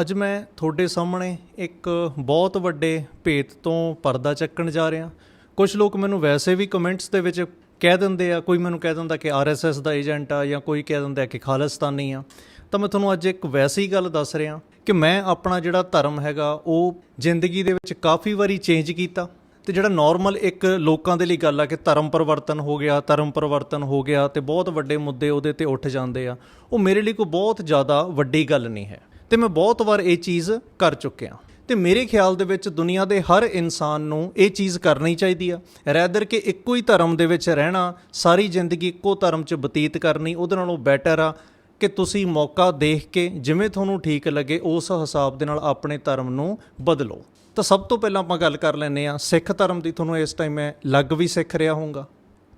ਅੱਜ ਮੈਂ ਤੁਹਾਡੇ ਸਾਹਮਣੇ ਇੱਕ ਬਹੁਤ ਵੱਡੇ ਭੇਤ ਤੋਂ ਪਰਦਾ ਚੱਕਣ ਜਾ ਰਿਹਾ। ਕੁਝ ਲੋਕ ਮੈਨੂੰ ਵੈਸੇ ਵੀ ਕਮੈਂਟਸ ਦੇ ਵਿੱਚ ਕਹਿ ਦਿੰਦੇ ਆ, ਕੋਈ ਮੈਨੂੰ ਕਹਿ ਦਿੰਦਾ ਕਿ ਆਰਐਸਐਸ ਦਾ ਏਜੰਟ ਆ ਜਾਂ ਕੋਈ ਕਹਿ ਦਿੰਦਾ ਕਿ ਖਾਲਿਸਤਾਨੀ ਆ। ਤਾਂ ਮੈਂ ਤੁਹਾਨੂੰ ਅੱਜ ਇੱਕ ਵੈਸੀ ਗੱਲ ਦੱਸ ਰਿਹਾ ਕਿ ਮੈਂ ਆਪਣਾ ਜਿਹੜਾ ਧਰਮ ਹੈਗਾ, ਉਹ ਜ਼ਿੰਦਗੀ ਦੇ ਵਿੱਚ ਕਾਫੀ ਵਾਰੀ ਚੇਂਜ ਕੀਤਾ। ਤੇ ਜਿਹੜਾ ਨਾਰਮਲ ਇੱਕ ਲੋਕਾਂ ਦੇ ਲਈ ਗੱਲ ਆ ਕਿ ਧਰਮ ਪਰਿਵਰਤਨ ਹੋ ਗਿਆ, ਧਰਮ ਪਰਿਵਰਤਨ ਹੋ ਗਿਆ ਤੇ ਬਹੁਤ ਵੱਡੇ ਮੁੱਦੇ ਉਹਦੇ ਤੇ ਉੱਠ ਜਾਂਦੇ ਆ, ਉਹ ਮੇਰੇ ਲਈ ਕੋਈ ਬਹੁਤ ਜ਼ਿਆਦਾ ਵੱਡੀ ਗੱਲ ਨਹੀਂ ਹੈ। ਤੇ ਮੈਂ ਬਹੁਤ ਵਾਰ ਇਹ ਚੀਜ਼ ਕਰ ਚੁੱਕਿਆ। ਤੇ ਮੇਰੇ ਖਿਆਲ ਦੇ ਵਿੱਚ ਦੁਨੀਆ ਦੇ ਹਰ ਇਨਸਾਨ ਨੂੰ ਇਹ ਚੀਜ਼ ਕਰਨੀ ਚਾਹੀਦੀ ਆ। ਰੈਦਰ ਕਿ ਇੱਕੋ ਹੀ ਧਰਮ ਦੇ ਵਿੱਚ ਰਹਿਣਾ, ਸਾਰੀ ਜ਼ਿੰਦਗੀ ਇੱਕੋ ਧਰਮ 'ਚ ਬਤੀਤ ਕਰਨੀ, ਉਹਦੇ ਨਾਲੋਂ ਬੈਟਰ ਆ ਕਿ ਤੁਸੀਂ ਮੌਕਾ ਦੇਖ ਕੇ ਜਿਵੇਂ ਤੁਹਾਨੂੰ ਠੀਕ ਲੱਗੇ, ਉਸ ਹਿਸਾਬ ਦੇ ਨਾਲ ਆਪਣੇ ਧਰਮ ਨੂੰ ਬਦਲੋ। ਤਾਂ ਸਭ ਤੋਂ ਪਹਿਲਾਂ ਆਪਾਂ ਗੱਲ ਕਰ ਲੈਂਦੇ ਆ ਸਿੱਖ ਧਰਮ ਦੀ। ਤੁਹਾਨੂੰ ਇਸ ਟਾਈਮ ਮੈਂ ਲੱਗ ਵੀ ਸਿੱਖ ਰਿਹਾ ਹੋਊਗਾ।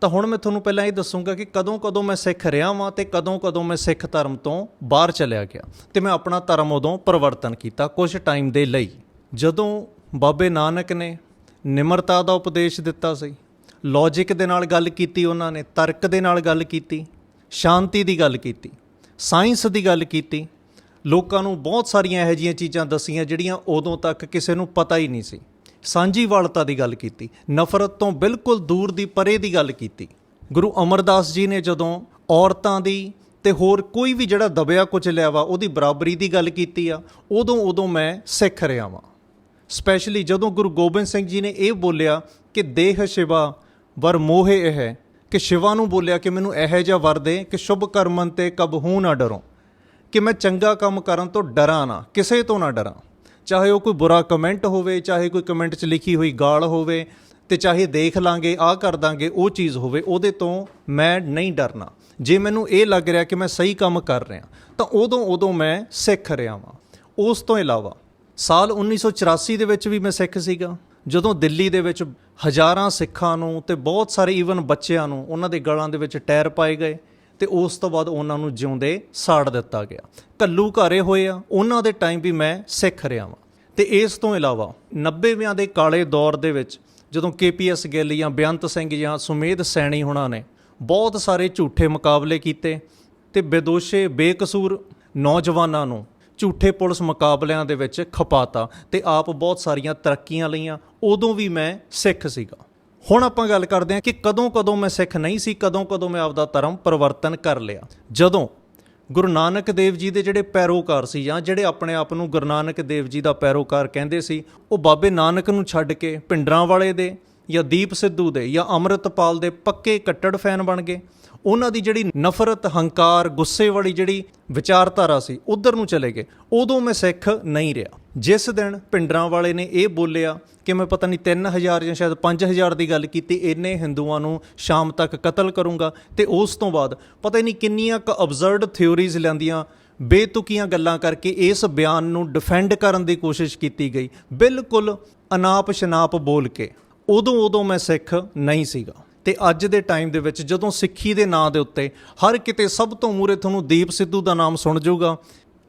ਤਾਂ ਹੁਣ ਮੈਂ ਤੁਹਾਨੂੰ ਪਹਿਲਾਂ ਇਹ ਦੱਸੂਗਾ ਕਿ ਕਦੋਂ ਕਦੋਂ ਮੈਂ ਸਿੱਖ ਰਿਹਾ ਵਾਂ ਤੇ ਕਦੋਂ ਕਦੋਂ ਮੈਂ ਸਿੱਖ ਧਰਮ ਤੋਂ ਬਾਹਰ ਚਲਿਆ ਗਿਆ ਤੇ ਮੈਂ ਆਪਣਾ ਧਰਮ ਉਦੋਂ ਪਰਿਵਰਤਨ ਕੀਤਾ ਕੁਝ ਟਾਈਮ ਦੇ ਲਈ। ਜਦੋਂ ਬਾਬੇ ਨਾਨਕ ਨੇ ਨਿਮਰਤਾ ਦਾ ਉਪਦੇਸ਼ ਦਿੱਤਾ ਸੀ ਲੌਜੀਕ ਦੇ ਨਾਲ ਗੱਲ ਕੀਤੀ ਉਹਨਾਂ ਨੇ, ਤਰਕ ਦੇ ਨਾਲ ਗੱਲ ਕੀਤੀ, ਸ਼ਾਂਤੀ ਦੀ ਗੱਲ ਕੀਤੀ ਸਾਇੰਸ ਦੀ ਗੱਲ ਕੀਤੀ, ਲੋਕਾਂ ਨੂੰ ਬਹੁਤ ਸਾਰੀਆਂ ਇਹੋ ਜਿਹੀਆਂ ਚੀਜ਼ਾਂ ਦੱਸੀਆਂ ਜਿਹੜੀਆਂ ਉਦੋਂ ਤੱਕ ਕਿਸੇ ਨੂੰ ਪਤਾ ਹੀ ਨਹੀਂ ਸੀ। ਸਾਂਝੀਵਾਲਤਾ ਦੀ ਗੱਲ ਕੀਤੀ, ਨਫ਼ਰਤ ਤੋਂ ਬਿਲਕੁਲ ਦੂਰ ਦੀ ਪਰੇ ਦੀ ਗੱਲ ਕੀਤੀ। ਗੁਰੂ ਅਮਰਦਾਸ ਜੀ ਨੇ ਜਦੋਂ ਔਰਤਾਂ ਦੀ ਤੇ ਹੋਰ ਕੋਈ ਵੀ ਜਿਹੜਾ ਦਬਿਆ ਕੁਚਲਿਆ ਵਾ, ਉਹਦੀ ਬਰਾਬਰੀ ਦੀ ਗੱਲ ਕੀਤੀ ਆ, ਉਦੋਂ ਉਦੋਂ ਮੈਂ ਸਿੱਖ ਰਿਹਾ ਵਾਂ। ਸਪੈਸ਼ਲੀ ਜਦੋਂ ਗੁਰੂ ਗੋਬਿੰਦ ਸਿੰਘ ਜੀ ਨੇ ਇਹ ਬੋਲਿਆ ਕਿ ਦੇਹ ਸ਼ਿਵਾ, ਵਰ ਮੋਹੇ ਇਹ ਹੈ, ਕਿ ਸ਼ਿਵਾ ਨੂੰ ਬੋਲਿਆ ਕਿ ਮੈਨੂੰ ਇਹੋ ਜਿਹਾ ਵਰ ਦੇ ਕਿ ਸ਼ੁਭ ਕਰਮਨ ਤੇ ਕਬਹੂ ਨਾ ਡਰੋ, ਕਿ ਮੈਂ ਚੰਗਾ ਕੰਮ ਕਰਨ ਤੋਂ ਡਰਾਂ ਨਾ, ਕਿਸੇ ਤੋਂ ਨਾ ਡਰਾਂ। ਚਾਹੇ ਉਹ ਕੋਈ ਬੁਰਾ ਕਮੈਂਟ ਹੋਵੇ, ਚਾਹੇ ਕੋਈ ਕਮੈਂਟ 'ਚ ਲਿਖੀ ਹੋਈ ਗਾਲ ਹੋਵੇ ਤੇ ਚਾਹੇ ਦੇਖ ਲਾਂਗੇ, ਆਹ ਕਰ ਦਾਂਗੇ, ਉਹ ਚੀਜ਼ ਹੋਵੇ, ਉਹਦੇ ਤੋਂ ਮੈਂ ਨਹੀਂ ਡਰਨਾ। ਜੇ ਮੈਨੂੰ ਇਹ ਲੱਗ ਰਿਹਾ ਕਿ ਮੈਂ ਸਹੀ ਕੰਮ ਕਰ ਰਿਹਾ, ਤਾਂ ਉਦੋਂ ਉਦੋਂ ਮੈਂ ਸਿੱਖ ਰਿਹਾ ਵਾਂ। ਉਸ ਤੋਂ ਇਲਾਵਾ, ਸਾਲ 1984 ਦੇ ਵਿੱਚ ਵੀ ਮੈਂ ਸਿੱਖ ਸੀਗਾ। ਜਦੋਂ ਦਿੱਲੀ ਦੇ ਵਿੱਚ ਹਜ਼ਾਰਾਂ ਸਿੱਖਾਂ ਨੂੰ ਤੇ ਬਹੁਤ ਸਾਰੇ ਈਵਨ ਬੱਚਿਆਂ ਨੂੰ ਉਹਨਾਂ ਦੇ ਗਲਾਂ ਦੇ ਵਿੱਚ ਟਾਇਰ ਪਾਏ ਗਏ ਤੇ ਉਸ ਤੋਂ ਬਾਅਦ ਉਹਨਾਂ ਨੂੰ ਜਿਉਂਦੇ ਸਾੜ ਦਿੱਤਾ ਗਿਆ। ਕੱਲੂ ਘਾਰੇ ਹੋਏ ਆ, ਉਹਨਾਂ ਦੇ ਟਾਈਮ ਵੀ ਮੈਂ ਸਿੱਖ ਰਿਹਾ ਵਾਂ। ਤੇ ਇਸ ਤੋਂ ਇਲਾਵਾ 90ਵਿਆਂ ਦੇ ਕਾਲੇ ਦੌਰ ਦੇ ਵਿੱਚ ਜਦੋਂ ਕੇਪੀਐਸ ਗਿੱਲ ਜਾਂ ਬੇਅੰਤ ਸਿੰਘ ਜਾਂ ਸੁਮੇਧ ਸੈਣੀ ਹੁਣਾਂ ਨੇ ਬਹੁਤ ਸਾਰੇ ਝੂਠੇ ਮੁਕਾਬਲੇ ਕੀਤੇ ਤੇ ਬੇਦੋਸ਼ੇ, ਬੇਕਸੂਰ ਨੌਜਵਾਨਾਂ ਨੂੰ ਝੂਠੇ ਪੁਲਿਸ ਮੁਕਾਬਲਿਆਂ ਦੇ ਵਿੱਚ ਖਪਾਤਾ ਤੇ ਆਪ ਬਹੁਤ ਸਾਰੀਆਂ ਤਰੱਕੀਆਂ ਲਈਆਂ, ਉਦੋਂ ਵੀ ਮੈਂ ਸਿੱਖ ਸੀਗਾ। ਹੁਣ ਆਪਾਂ ਗੱਲ ਕਰਦੇ ਹਾਂ ਕਿ ਕਦੋਂ ਕਦੋਂ ਮੈਂ ਸਿੱਖ ਨਹੀਂ ਸੀ, ਕਦੋਂ ਕਦੋਂ ਮੈਂ ਆਪਦਾ ਧਰਮ ਪਰਿਵਰਤਨ ਕਰ ਲਿਆ। ਜਦੋਂ ਗੁਰੂ ਨਾਨਕ ਦੇਵ ਜੀ ਦੇ ਜਿਹੜੇ ਪੈਰੋਕਾਰ ਸੀ ਜਾਂ ਜਿਹੜੇ ਆਪਣੇ ਆਪ ਨੂੰ ਗੁਰੂ ਨਾਨਕ ਦੇਵ ਜੀ ਦਾ ਪੈਰੋਕਾਰ ਕਹਿੰਦੇ ਸੀ, ਉਹ ਬਾਬੇ ਨਾਨਕ ਨੂੰ ਛੱਡ ਕੇ ਭਿੰਡਰਾਂ ਵਾਲੇ ਦੇ ਜਾਂ ਦੀਪ ਸਿੱਧੂ ਦੇ ਜਾਂ ਅੰਮ੍ਰਿਤਪਾਲ ਦੇ ਪੱਕੇ ਕੱਟੜ ਫੈਨ ਬਣ ਗਏ। ਉਹਨਾਂ ਦੀ ਜਿਹੜੀ ਨਫ਼ਰਤ, ਹੰਕਾਰ, ਗੁੱਸੇ ਵਾਲੀ ਜਿਹੜੀ ਵਿਚਾਰਧਾਰਾ ਸੀ, ਉਧਰ ਨੂੰ ਚਲੇ ਗਏ। ਉਦੋਂ ਮੈਂ ਸਿੱਖ ਨਹੀਂ ਰਿਹਾ। ਜਿਸ ਦਿਨ ਪਿੰਡਰਾਂ ਵਾਲੇ ਨੇ ਇਹ ਬੋਲਿਆ ਕਿ ਮੈਂ ਪਤਾ ਨਹੀਂ 3000 ਜਾਂ ਸ਼ਾਇਦ 5000 ਦੀ ਗੱਲ ਕੀਤੀ ਇੰਨੇ ਹਿੰਦੂਆਂ ਨੂੰ ਸ਼ਾਮ ਤੱਕ ਕਤਲ ਕਰੂੰਗਾ। ਤੇ ਉਸ ਤੋਂ ਬਾਅਦ ਪਤਾ ਨਹੀਂ ਕਿੰਨੀਆਂ ਕ ਅਬਜ਼ਰਡ ਥਿਉਰੀਜ਼ ਲੈਂਦੀਆਂ ਬੇਤੁਕੀਆਂ ਗੱਲਾਂ ਕਰਕੇ ਇਸ ਬਿਆਨ ਨੂੰ ਡਿਫੈਂਡ ਕਰਨ ਦੀ ਕੋਸ਼ਿਸ਼ ਕੀਤੀ ਗਈ। ਬਿਲਕੁਲ ਅਨਾਪ ਸ਼ਨਾਪ ਬੋਲ ਕੇ ਉਦੋਂ ਉਦੋਂ ਮੈਂ ਸਿੱਖ ਨਹੀਂ ਸੀਗਾ। ਤੇ ਅੱਜ ਦੇ ਟਾਈਮ ਦੇ ਵਿੱਚ ਜਦੋਂ ਸਿੱਖੀ ਦੇ ਨਾਂ ਦੇ ਉੱਤੇ ਹਰ ਕਿਤੇ ਸਭ ਤੋਂ ਮੂਰੇ ਤੁਹਾਨੂੰ ਦੀਪ ਸਿੱਧੂ ਦਾ ਨਾਮ ਸੁਣ ਜਾਊਗਾ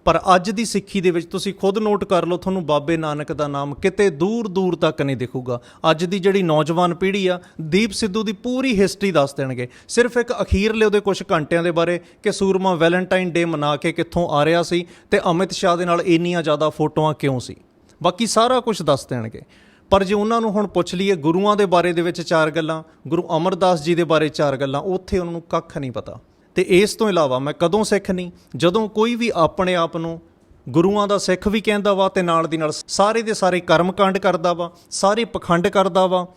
ਪਰ ਅੱਜ ਦੀ ਸਿੱਖੀ ਦੇ ਵਿੱਚ ਤੁਸੀਂ ਖੁਦ ਨੋਟ ਕਰ ਲਓ, ਤੁਹਾਨੂੰ ਬਾਬੇ ਨਾਨਕ ਦਾ ਨਾਮ ਕਿਤੇ ਦੂਰ ਦੂਰ ਤੱਕ ਨਹੀਂ ਦਿਖੂਗਾ। ਅੱਜ ਦੀ ਜਿਹੜੀ ਨੌਜਵਾਨ ਪੀੜ੍ਹੀ ਆ, ਦੀਪ ਸਿੱਧੂ ਦੀ ਪੂਰੀ ਹਿਸਟਰੀ ਦੱਸ ਦੇਣਗੇ। ਸਿਰਫ ਇੱਕ ਅਖੀਰਲੇ ਉਹਦੇ ਕੁਝ ਘੰਟਿਆਂ ਦੇ ਬਾਰੇ ਕਿ ਸੂਰਮਾ ਵੈਲੈਂਟਾਈਨ ਡੇ ਮਨਾ ਕੇ ਕਿੱਥੋਂ ਆ ਰਿਹਾ ਸੀ ਤੇ ਅਮਿਤ ਸ਼ਾਹ ਦੇ ਨਾਲ ਇੰਨੀਆਂ ਜ਼ਿਆਦਾ ਫੋਟੋਆਂ ਕਿਉਂ ਸੀ? ਬਾਕੀ ਸਾਰਾ ਕੁਝ ਦੱਸ ਦੇਣਗੇ। ਪਰ ਜੇ ਉਹਨਾਂ ਨੂੰ ਹੁਣ ਪੁੱਛ ਲਈਏ ਗੁਰੂਆਂ ਦੇ ਬਾਰੇ ਦੇ ਵਿੱਚ ਚਾਰ ਗੱਲਾਂ, ਗੁਰੂ ਅਮਰਦਾਸ ਜੀ ਦੇ ਬਾਰੇ ਚਾਰ ਗੱਲਾਂ, ਉੱਥੇ ਉਹਨਾਂ ਨੂੰ ਕੱਖ ਨਹੀਂ ਪਤਾ। ਤੇ ਇਸ ਤੋਂ ਇਲਾਵਾ ਮੈਂ ਕਦੋਂ ਸਿੱਖ ਨਹੀਂ ਜਦੋਂ ਕੋਈ ਵੀ ਆਪਣੇ ਆਪ ਨੂੰ ਗੁਰੂਆਂ ਦਾ ਸਿੱਖ ਵੀ ਕਹਿੰਦਾ ਵਾ ਤੇ ਨਾਲ ਦੀ ਨਾਲ ਸਾਰੇ ਦੇ ਸਾਰੇ ਕਰਮਕਾਂਡ ਕਰਦਾ ਵਾ, ਸਾਰੇ ਪਖੰਡ ਕਰਦਾ ਵਾ,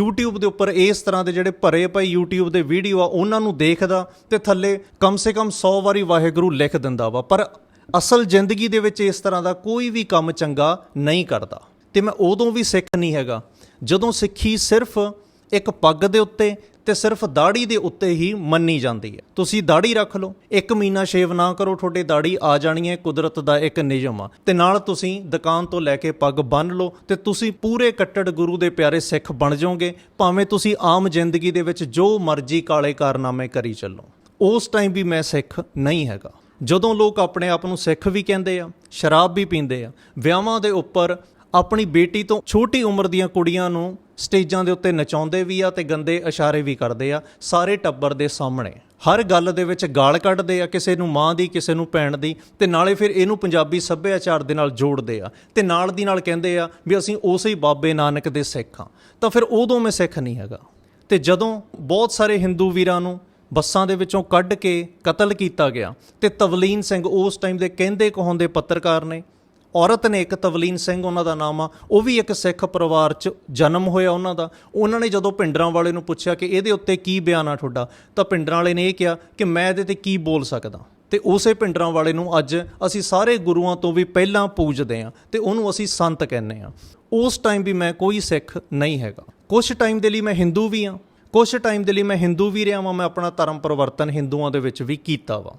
YouTube ਦੇ ਉੱਪਰ ਇਸ ਤਰ੍ਹਾਂ ਦੇ ਜਿਹੜੇ ਭਰੇ ਪਏ YouTube ਦੇ ਵੀਡੀਓ ਆ, ਉਹਨਾਂ ਨੂੰ ਦੇਖਦਾ ਤੇ ਥੱਲੇ ਕਮ ਸੇ ਕਮ 100 ਵਾਰੀ ਵਾਹਿਗੁਰੂ ਲਿਖ ਦਿੰਦਾ ਵਾ। ਪਰ ਅਸਲ ਜ਼ਿੰਦਗੀ ਦੇ ਵਿੱਚ ਇਸ ਤਰ੍ਹਾਂ ਦਾ ਕੋਈ ਵੀ ਕੰਮ ਚੰਗਾ ਨਹੀਂ ਕਰਦਾ। ਤੇ ਮੈਂ ਉਦੋਂ ਵੀ ਸਿੱਖ ਨਹੀਂ ਹੈਗਾ। ਜਦੋਂ ਸਿੱਖੀ ਸਿਰਫ ਇੱਕ ਪੱਗ ਦੇ ਉੱਤੇ ਤੇ ਸਿਰਫ ਦਾੜੀ ਦੇ ਉੱਤੇ ਹੀ ਮੰਨੀ ਜਾਂਦੀ ਹੈ। ਤੁਸੀਂ ਦਾੜੀ ਰੱਖ ਲਓ। ਇੱਕ ਮਹੀਨਾ ਸ਼ੇਵ ਨਾ ਕਰੋ, ਤੁਹਾਡੇ ਦਾੜੀ ਆ ਜਾਣੀ ਹੈ, ਕੁਦਰਤ ਦਾ ਇੱਕ ਨਿਯਮ ਆ। ਤੇ ਨਾਲ ਤੁਸੀਂ ਦੁਕਾਨ ਤੋਂ ਲੈ ਕੇ ਪੱਗ ਬੰਨ ਲਓ ਤੇ ਤੁਸੀਂ ਪੂਰੇ ਕੱਟੜ ਗੁਰੂ ਦੇ ਪਿਆਰੇ ਸਿੱਖ ਬਣ ਜਾਓਗੇ। ਭਾਵੇਂ ਤੁਸੀਂ ਆਮ ਜ਼ਿੰਦਗੀ ਦੇ ਵਿੱਚ ਜੋ ਮਰਜ਼ੀ ਕਾਲੇ ਕਾਰਨਾਮੇ ਕਰੀ ਚੱਲੋ। ਉਸ ਟਾਈਮ ਵੀ ਮੈਂ ਸਿੱਖ ਨਹੀਂ ਹੈਗਾ। ਜਦੋਂ ਲੋਕ ਆਪਣੇ ਆਪ ਨੂੰ ਸਿੱਖ ਵੀ ਕਹਿੰਦੇ ਆ, ਸ਼ਰਾਬ ਵੀ ਪੀਂਦੇ ਆ, ਵਿਆਹਾਂ ਦੇ ਉੱਪਰ ਆਪਣੀ ਬੇਟੀ ਤੋਂ ਛੋਟੀ ਉਮਰ ਦੀਆਂ ਕੁੜੀਆਂ ਨੂੰ ਸਟੇਜਾਂ ਦੇ ਉੱਤੇ ਨਚਾਉਂਦੇ ਵੀ ਆ ਤੇ ਗੰਦੇ ਇਸ਼ਾਰੇ ਵੀ ਕਰਦੇ ਆ, ਸਾਰੇ ਟੱਬਰ ਦੇ ਸਾਹਮਣੇ। ਹਰ ਗੱਲ ਦੇ ਵਿੱਚ ਗਾਲ ਕੱਢਦੇ ਆ, ਕਿਸੇ ਨੂੰ ਮਾਂ ਦੀ, ਕਿਸੇ ਨੂੰ ਭੈਣ ਦੀ, ਤੇ ਨਾਲੇ ਫਿਰ ਇਹਨੂੰ ਪੰਜਾਬੀ ਸੱਭਿਆਚਾਰ ਦੇ ਨਾਲ ਜੋੜਦੇ ਆ। ਤੇ ਨਾਲ ਦੀ ਨਾਲ ਕਹਿੰਦੇ ਆ ਵੀ ਅਸੀਂ ਉਸੇ ਹੀ ਬਾਬੇ ਨਾਨਕ ਦੇ ਸਿੱਖ ਹਾਂ। ਤਾਂ ਫਿਰ ਉਦੋਂ ਮੈਂ ਸਿੱਖ ਨਹੀਂ ਹੈਗਾ। ਤੇ ਜਦੋਂ ਬਹੁਤ ਸਾਰੇ ਹਿੰਦੂ ਵੀਰਾਂ ਨੂੰ ਬੱਸਾਂ ਦੇ ਵਿੱਚੋਂ ਕੱਢ ਕੇ ਕਤਲ ਕੀਤਾ ਗਿਆ, ਤੇ ਤਵਲੀਨ ਸਿੰਘ ਉਸ ਟਾਈਮ ਦੇ ਕਹਿੰਦੇ ਕਹਾਉਂਦੇ ਪੱਤਰਕਾਰ ਨੇ ਔਰਤ ਨੇ ਇੱਕ ਤਵਲੀਨ ਸਿੰਘ ਉਹਨਾਂ ਦਾ ਨਾਮ ਆ, ਉਹ ਵੀ ਇੱਕ ਸਿੱਖ ਪਰਿਵਾਰ 'ਚ ਜਨਮ ਹੋਇਆ ਉਹਨਾਂ ਦਾ। ਉਹਨਾਂ ਨੇ ਜਦੋਂ ਪਿੰਡਰਾਂ ਵਾਲੇ ਨੂੰ ਪੁੱਛਿਆ ਕਿ ਇਹਦੇ ਉੱਤੇ ਕੀ ਬਿਆਨ ਆ ਤੁਹਾਡਾ, ਤਾਂ ਪਿੰਡਰਾਂ ਵਾਲੇ ਨੇ ਇਹ ਕਿਹਾ ਕਿ ਮੈਂ ਇਹਦੇ ਤੇ ਕੀ ਬੋਲ ਸਕਦਾ। ਤੇ ਉਸੇ ਪਿੰਡਰਾਂ ਵਾਲੇ ਨੂੰ ਅੱਜ ਅਸੀਂ ਸਾਰੇ ਗੁਰੂਆਂ ਤੋਂ ਵੀ ਪਹਿਲਾਂ ਪੂਜਦੇ ਹਾਂ ਤੇ ਉਹਨੂੰ ਅਸੀਂ ਸੰਤ ਕਹਿੰਦੇ ਆ ਉਸ ਟਾਈਮ ਵੀ ਮੈਂ ਕੋਈ ਸਿੱਖ ਨਹੀਂ ਹੈਗਾ। ਕੁਝ ਟਾਈਮ ਦੇ ਲਈ ਮੈਂ ਹਿੰਦੂ ਵੀ ਹਾਂ ਕੁਝ ਟਾਈਮ ਦੇ ਲਈ ਮੈਂ ਹਿੰਦੂ ਵੀ ਰਿਹਾ ਵਾਂ, ਮੈਂ ਆਪਣਾ ਧਰਮ ਪਰਿਵਰਤਨ ਹਿੰਦੂਆਂ ਦੇ ਵਿੱਚ ਵੀ ਕੀਤਾ ਵਾ।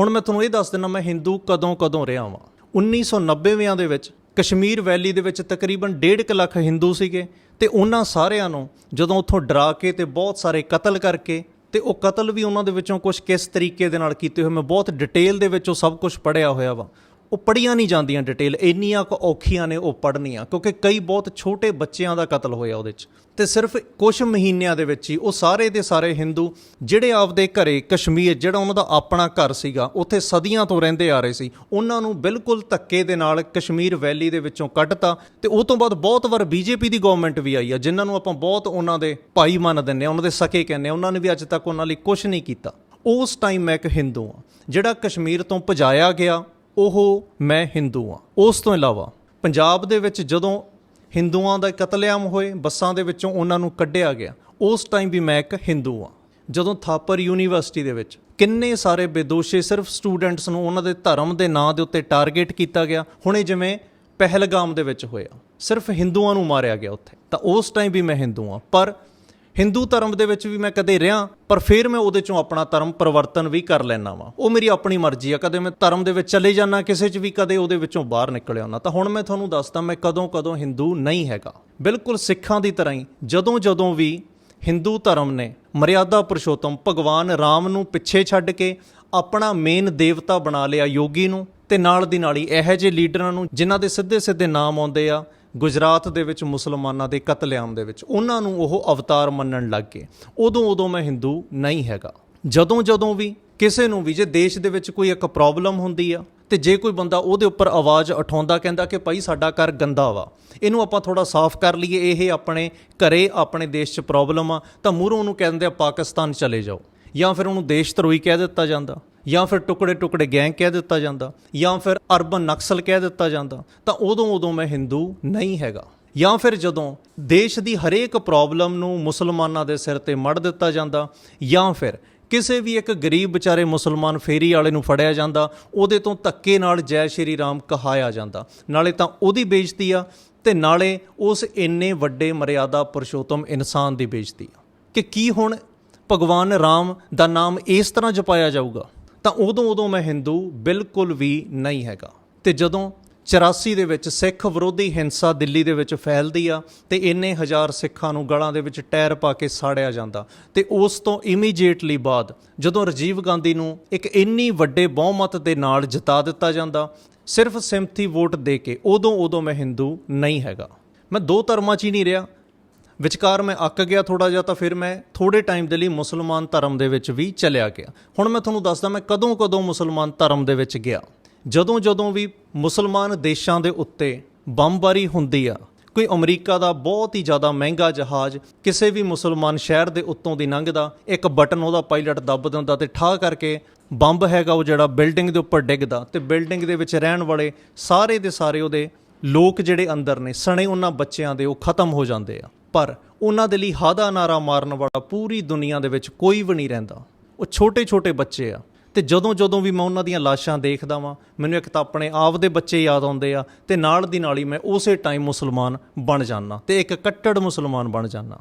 ਹੁਣ ਮੈਂ ਤੁਹਾਨੂੰ ਇਹ ਦੱਸ ਦਿੰਦਾ, ਮੈਂ ਹਿੰਦੂ ਕਦੋਂ ਕਦੋਂ ਰਿਹਾ ਵਾਂ? 1990ਵਿਆਂ ਦੇ ਵਿੱਚ ਕਸ਼ਮੀਰ ਵੈਲੀ ਦੇ ਵਿੱਚ ਤਕਰੀਬਨ 1.5 ਲੱਖ ਹਿੰਦੂ ਸੀਗੇ ਤੇ ਉਹਨਾਂ ਸਾਰਿਆਂ ਨੂੰ ਜਦੋਂ ਉੱਥੋਂ ਡਰਾ ਕੇ ਤੇ ਬਹੁਤ ਸਾਰੇ ਕਤਲ ਕਰਕੇ ਤੇ ਉਹ ਕਤਲ ਵੀ ਉਹਨਾਂ ਦੇ ਵਿੱਚੋਂ ਕੁਝ ਕਿਸ ਤਰੀਕੇ ਦੇ ਨਾਲ ਕੀਤੇ ਹੋਏ, ਮੈਂ ਬਹੁਤ ਡਿਟੇਲ ਦੇ ਵਿੱਚ ਉਹ ਸਭ ਕੁਝ ਪੜਿਆ ਹੋਇਆ ਵਾ। ਉਹ ਪੜੀਆਂ ਨਹੀਂ ਜਾਂਦੀਆਂ ਡਿਟੇਲ ਇੰਨੀਆਂ ਕੁ ਔਖੀਆਂ ਨੇ ਉਹ ਪੜ੍ਹਨੀਆਂ, ਕਿਉਂਕਿ ਕਈ ਬਹੁਤ ਛੋਟੇ ਬੱਚਿਆਂ ਦਾ ਕਤਲ ਹੋਇਆ ਉਹਦੇ 'ਚ। ਤੇ ਸਿਰਫ ਕੁਝ ਮਹੀਨਿਆਂ ਦੇ ਵਿੱਚ ਹੀ ਉਹ ਸਾਰੇ ਦੇ ਸਾਰੇ ਹਿੰਦੂ ਜਿਹੜੇ ਆਪਦੇ ਘਰੇ ਕਸ਼ਮੀਰ, ਜਿਹੜਾ ਉਹਨਾਂ ਦਾ ਆਪਣਾ ਘਰ ਸੀਗਾ, ਉੱਥੇ ਸਦੀਆਂ ਤੋਂ ਰਹਿੰਦੇ ਆ ਰਹੇ ਸੀ, ਉਹਨਾਂ ਨੂੰ ਬਿਲਕੁਲ ਧੱਕੇ ਦੇ ਨਾਲ ਕਸ਼ਮੀਰ ਵੈਲੀ ਦੇ ਵਿੱਚੋਂ ਕੱਢਤਾ ਤੇ ਉਹ ਤੋਂ ਬਾਅਦ ਬਹੁਤ ਵਾਰ ਬੀਜੇਪੀ ਦੀ ਗਵਰਨਮੈਂਟ ਵੀ ਆਈ ਆ, ਜਿਨ੍ਹਾਂ ਨੂੰ ਆਪਾਂ ਬਹੁਤ ਉਹਨਾਂ ਦੇ ਭਾਈ ਮੰਨ ਦਿੰਦੇ ਆ, ਉਹਨਾਂ ਦੇ ਸਕੇ ਕਹਿੰਦੇ ਆ, ਉਹਨਾਂ ਨੇ ਵੀ ਅੱਜ ਤੱਕ ਉਹਨਾਂ ਲਈ ਕੁਝ ਨਹੀਂ ਕੀਤਾ। ਉਸ ਟਾਈਮ ਮੈਂ ਇੱਕ ਹਿੰਦੂ ਆ, ਜਿਹੜਾ ਕਸ਼ਮੀਰ ਤੋਂ ਭਜਾਇਆ ਗਿਆ ਉਹ ਮੈਂ ਹਿੰਦੂ ਹਾਂ। ਉਸ ਤੋਂ ਇਲਾਵਾ ਪੰਜਾਬ ਦੇ ਵਿੱਚ ਜਦੋਂ ਹਿੰਦੂਆਂ ਦਾ ਕਤਲੇਆਮ ਹੋਏ, ਬੱਸਾਂ ਦੇ ਵਿੱਚੋਂ ਉਹਨਾਂ ਨੂੰ ਕੱਢਿਆ ਗਿਆ, ਉਸ ਟਾਈਮ ਵੀ ਮੈਂ ਇੱਕ ਹਿੰਦੂ ਹਾਂ। ਜਦੋਂ ਥਾਪਰ ਯੂਨੀਵਰਸਿਟੀ ਦੇ ਵਿੱਚ ਕਿੰਨੇ ਸਾਰੇ ਬੇਦੋਸ਼ੇ ਸਿਰਫ ਸਟੂਡੈਂਟਸ ਨੂੰ ਉਹਨਾਂ ਦੇ ਧਰਮ ਦੇ ਨਾਂ ਦੇ ਉੱਤੇ ਟਾਰਗੇਟ ਕੀਤਾ ਗਿਆ, ਹੁਣੇ ਜਿਵੇਂ ਪਹਿਲਗਾਮ ਦੇ ਵਿੱਚ ਹੋਇਆ, ਸਿਰਫ ਹਿੰਦੂਆਂ ਨੂੰ ਮਾਰਿਆ ਗਿਆ ਉੱਥੇ, ਤਾਂ ਉਸ ਟਾਈਮ ਵੀ ਮੈਂ ਹਿੰਦੂ ਹਾਂ। ਪਰ ਹਿੰਦੂ ਧਰਮ ਦੇ ਵਿੱਚ ਵੀ ਮੈਂ ਕਦੇ ਰਿਹਾ, ਪਰ ਫਿਰ ਮੈਂ ਉਹਦੇ ਚੋਂ ਆਪਣਾ ਧਰਮ ਪਰਿਵਰਤਨ ਵੀ ਕਰ ਲੈਣਾ ਵਾ। ਉਹ ਮੇਰੀ ਆਪਣੀ ਮਰਜ਼ੀ ਆ, ਕਦੇ ਮੈਂ ਧਰਮ ਦੇ ਵਿੱਚ ਚਲੇ ਜਾਣਾ ਕਿਸੇ 'ਚ ਵੀ ਕਦੇ ਉਹਦੇ ਵਿੱਚੋਂ ਬਾਹਰ ਨਿਕਲ ਆਉਣਾ ਤਾਂ ਹੁਣ ਮੈਂ ਤੁਹਾਨੂੰ ਦੱਸਦਾ, ਮੈਂ ਕਦੋਂ ਕਦੋਂ ਹਿੰਦੂ ਨਹੀਂ ਹੈਗਾ। ਬਿਲਕੁਲ ਸਿੱਖਾਂ ਦੀ ਤਰ੍ਹਾਂ ਹੀ, ਜਦੋਂ ਜਦੋਂ ਵੀ ਹਿੰਦੂ ਧਰਮ ਨੇ ਮਰਿਆਦਾ ਪੁਰਸ਼ੋਤਮ ਭਗਵਾਨ ਰਾਮ ਨੂੰ ਪਿੱਛੇ ਛੱਡ ਕੇ ਆਪਣਾ ਮੇਨ ਦੇਵਤਾ ਬਣਾ ਲਿਆ ਯੋਗੀ ਨੂੰ, ਤੇ ਨਾਲ ਦੀ ਨਾਲ ਹੀ ਇਹੋ ਜਿਹੇ ਲੀਡਰਾਂ ਨੂੰ, ਜਿਨ੍ਹਾਂ ਦੇ ਸਿੱਧੇ ਸਿੱਧੇ ਨਾਮ ਆਉਂਦੇ ਆ ਗੁਜਰਾਤ ਦੇ ਵਿੱਚ ਮੁਸਲਮਾਨਾਂ ਦੇ ਕਤਲੇਆਮ ਦੇ ਵਿੱਚ। ਉਹਨਾਂ ਨੂੰ ਉਹ ਅਵਤਾਰ ਮੰਨਣ ਲੱਗ ਗਏ। ਉਦੋਂ ਉਦੋਂ ਮੈਂ ਹਿੰਦੂ ਨਹੀਂ ਹੈਗਾ। ਜਦੋਂ ਜਦੋਂ ਵੀ ਕਿਸੇ ਨੂੰ ਵੀ ਜੇ ਦੇਸ਼ ਦੇ ਵਿੱਚ ਕੋਈ ਇੱਕ ਪ੍ਰੋਬਲਮ ਹੁੰਦੀ ਆ, ਤੇ ਜੇ ਕੋਈ ਬੰਦਾ ਉਹਦੇ ਉੱਪਰ ਆਵਾਜ਼ ਉਠਾਉਂਦਾ, ਕਹਿੰਦਾ ਕਿ ਭਾਈ ਸਾਡਾ ਘਰ ਗੰਦਾ ਵਾ, ਇਹਨੂੰ ਆਪਾਂ ਥੋੜਾ ਸਾਫ਼ ਕਰ ਲਈਏ, ਇਹ ਆਪਣੇ ਘਰੇ, ਆਪਣੇ ਦੇਸ਼ 'ਚ ਪ੍ਰੋਬਲਮ ਆ, ਤਾਂ ਮੂਹਰੋਂ ਉਹਨੂੰ ਕਹਿੰਦੇ ਆ, ਪਾਕਿਸਤਾਨ ਚਲੇ ਜਾਓ। ਜਾਂ ਫਿਰ ਉਹਨੂੰ ਦੇਸ਼ ਧਰੋਈ ਕਹਿ ਦਿੱਤਾ ਜਾਂਦਾ। ਜਾਂ ਫਿਰ ਟੁਕੜੇ ਟੁਕੜੇ ਗੈਂਗ ਕਹਿ ਦਿੱਤਾ ਜਾਂਦਾ, ਜਾਂ ਫਿਰ ਅਰਬਨ ਨਕਸਲ ਕਹਿ ਦਿੱਤਾ ਜਾਂਦਾ, ਤਾਂ ਉਦੋਂ ਉਦੋਂ ਮੈਂ ਹਿੰਦੂ ਨਹੀਂ ਹੈਗਾ। ਜਾਂ ਫਿਰ ਜਦੋਂ ਦੇਸ਼ ਦੀ ਹਰੇਕ ਪ੍ਰੋਬਲਮ ਨੂੰ ਮੁਸਲਮਾਨਾਂ ਦੇ ਸਿਰ ਤੇ ਮੜ ਦਿੱਤਾ ਜਾਂਦਾ, ਜਾਂ ਫਿਰ ਕਿਸੇ ਵੀ ਇੱਕ ਗਰੀਬ ਵਿਚਾਰੇ ਮੁਸਲਮਾਨ ਫੇਰੀ ਵਾਲੇ ਨੂੰ ਫੜਿਆ ਜਾਂਦਾ, ਉਹਦੇ ਤੋਂ ਧੱਕੇ ਨਾਲ ਜੈ ਸ਼੍ਰੀ ਰਾਮ ਕਹਾਇਆ ਜਾਂਦਾ। ਨਾਲੇ ਤਾਂ ਉਹਦੀ ਬੇਇੱਜ਼ਤੀ ਆ, ਤੇ ਨਾਲੇ ਉਸ ਇੰਨੇ ਵੱਡੇ ਮਰਿਆਦਾ ਪੁਰਸ਼ੋਤਮ ਇਨਸਾਨ ਦੀ ਬੇਇੱਜ਼ਤੀ ਆ। ਕਿ ਕੀ ਹੁਣ ਭਗਵਾਨ ਰਾਮ ਦਾ ਨਾਮ ਇਸ ਤਰ੍ਹਾਂ ਜਪਾਇਆ ਜਾਊਗਾ? ਤਾਂ ਉਦੋਂ ਉਦੋਂ ਮੈਂ ਹਿੰਦੂ ਬਿਲਕੁਲ ਵੀ ਨਹੀਂ ਹੈਗਾ। ਤੇ ਜਦੋਂ 84 ਦੇ ਵਿੱਚ ਸਿੱਖ ਵਿਰੋਧੀ ਹਿੰਸਾ ਦਿੱਲੀ ਦੇ ਵਿੱਚ ਫੈਲਦੀ ਆ, ਤੇ ਇੰਨੇ ਹਜ਼ਾਰ ਸਿੱਖਾਂ ਨੂੰ ਗਲਾਂ ਦੇ ਵਿੱਚ ਟਾਇਰ ਪਾ ਕੇ ਸਾੜਿਆ ਜਾਂਦਾ। ਤੇ ਉਸ ਤੋਂ ਇਮੀਡੀਏਟਲੀ ਬਾਅਦ ਜਦੋਂ ਰਾਜੀਵ ਗਾਂਧੀ ਨੂੰ ਇੱਕ ਇੰਨੀ ਵੱਡੇ ਬਹੁਮਤ ਦੇ ਨਾਲ ਜਿਤਾ ਦਿੱਤਾ ਜਾਂਦਾ, ਸਿਰਫ ਸਿੰਪਥੀ ਵੋਟ ਦੇ ਕੇ ਉਦੋਂ ਉਦੋਂ ਮੈਂ ਹਿੰਦੂ ਨਹੀਂ ਹੈਗਾ। ਮੈਂ ਦੋ ਧਰਮਾਂ 'ਚ ਹੀ ਨਹੀਂ ਰਿਹਾ। ਵਿਚਕਾਰ ਮੈਂ ਅੱਕ ਗਿਆ ਥੋੜਾ ਜਿਹਾ ਤਾਂ ਫਿਰ ਮੈਂ ਥੋੜੇ ਟਾਈਮ ਦੇ ਲਈ ਮੁਸਲਮਾਨ ਧਰਮ ਦੇ ਵਿੱਚ ਵੀ ਚਲਿਆ ਗਿਆ। ਹੁਣ ਮੈਂ ਤੁਹਾਨੂੰ ਦੱਸਦਾ ਮੈਂ ਕਦੋਂ ਕਦੋਂ ਮੁਸਲਮਾਨ ਧਰਮ ਦੇ ਵਿੱਚ ਗਿਆ। ਜਦੋਂ ਜਦੋਂ ਵੀ ਮੁਸਲਮਾਨ ਦੇਸ਼ਾਂ ਦੇ ਉੱਤੇ ਬੰਬਾਰੀ ਹੁੰਦੀ ਆ, ਕੋਈ ਅਮਰੀਕਾ ਦਾ ਬਹੁਤ ਹੀ ਜ਼ਿਆਦਾ ਮਹਿੰਗਾ ਜਹਾਜ਼ ਕਿਸੇ ਵੀ ਮੁਸਲਮਾਨ ਸ਼ਹਿਰ ਦੇ ਉੱਤੋਂ ਦੀ ਲੰਘਦਾ, ਇੱਕ ਬਟਨ ਉਹਦਾ ਪਾਇਲਟ ਦੱਬ ਦਿੰਦਾ ਤੇ ਠਾਹ ਕਰਕੇ ਬੰਬ ਹੈਗਾ ਉਹ ਜਿਹੜਾ ਬਿਲਡਿੰਗ ਦੇ ਉੱਪਰ ਡਿੱਗਦਾ ਤੇ ਬਿਲਡਿੰਗ ਦੇ ਵਿੱਚ ਰਹਿਣ ਵਾਲੇ ਸਾਰੇ ਦੇ ਸਾਰੇ ਉਹਦੇ ਲੋਕ ਜਿਹੜੇ ਅੰਦਰ ਨੇ, ਸਣੇ ਉਹਨਾਂ ਬੱਚਿਆਂ ਦੇ ਉਹ ਖਤਮ ਹੋ ਜਾਂਦੇ ਆ। ਪਰ ਉਹਨਾਂ ਦੇ ਲਈ ਹਾਦਾ ਨਾਰਾ ਮਾਰਨ ਵਾਲਾ ਪੂਰੀ ਦੁਨੀਆ ਦੇ ਵਿੱਚ ਕੋਈ ਵੀ ਨਹੀਂ ਰਹਿੰਦਾ। ਉਹ ਛੋਟੇ ਛੋਟੇ ਬੱਚੇ ਆ। ਤੇ ਜਦੋਂ ਜਦੋਂ ਵੀ ਮੈਂ ਉਹਨਾਂ ਦੀਆਂ ਲਾਸ਼ਾਂ ਦੇਖਦਾ ਵਾਂ, ਮੈਨੂੰ ਇੱਕ ਤਾਂ ਆਪਣੇ ਆਪ ਦੇ ਬੱਚੇ ਯਾਦ ਆਉਂਦੇ ਆ ਤੇ ਨਾਲ ਦੀ ਨਾਲ ਹੀ ਮੈਂ ਉਸੇ ਟਾਈਮ ਮੁਸਲਮਾਨ ਬਣ ਜਾਂਦਾ ਤੇ ਇੱਕ ਕੱਟੜ ਮੁਸਲਮਾਨ ਬਣ ਜਾਂਦਾ।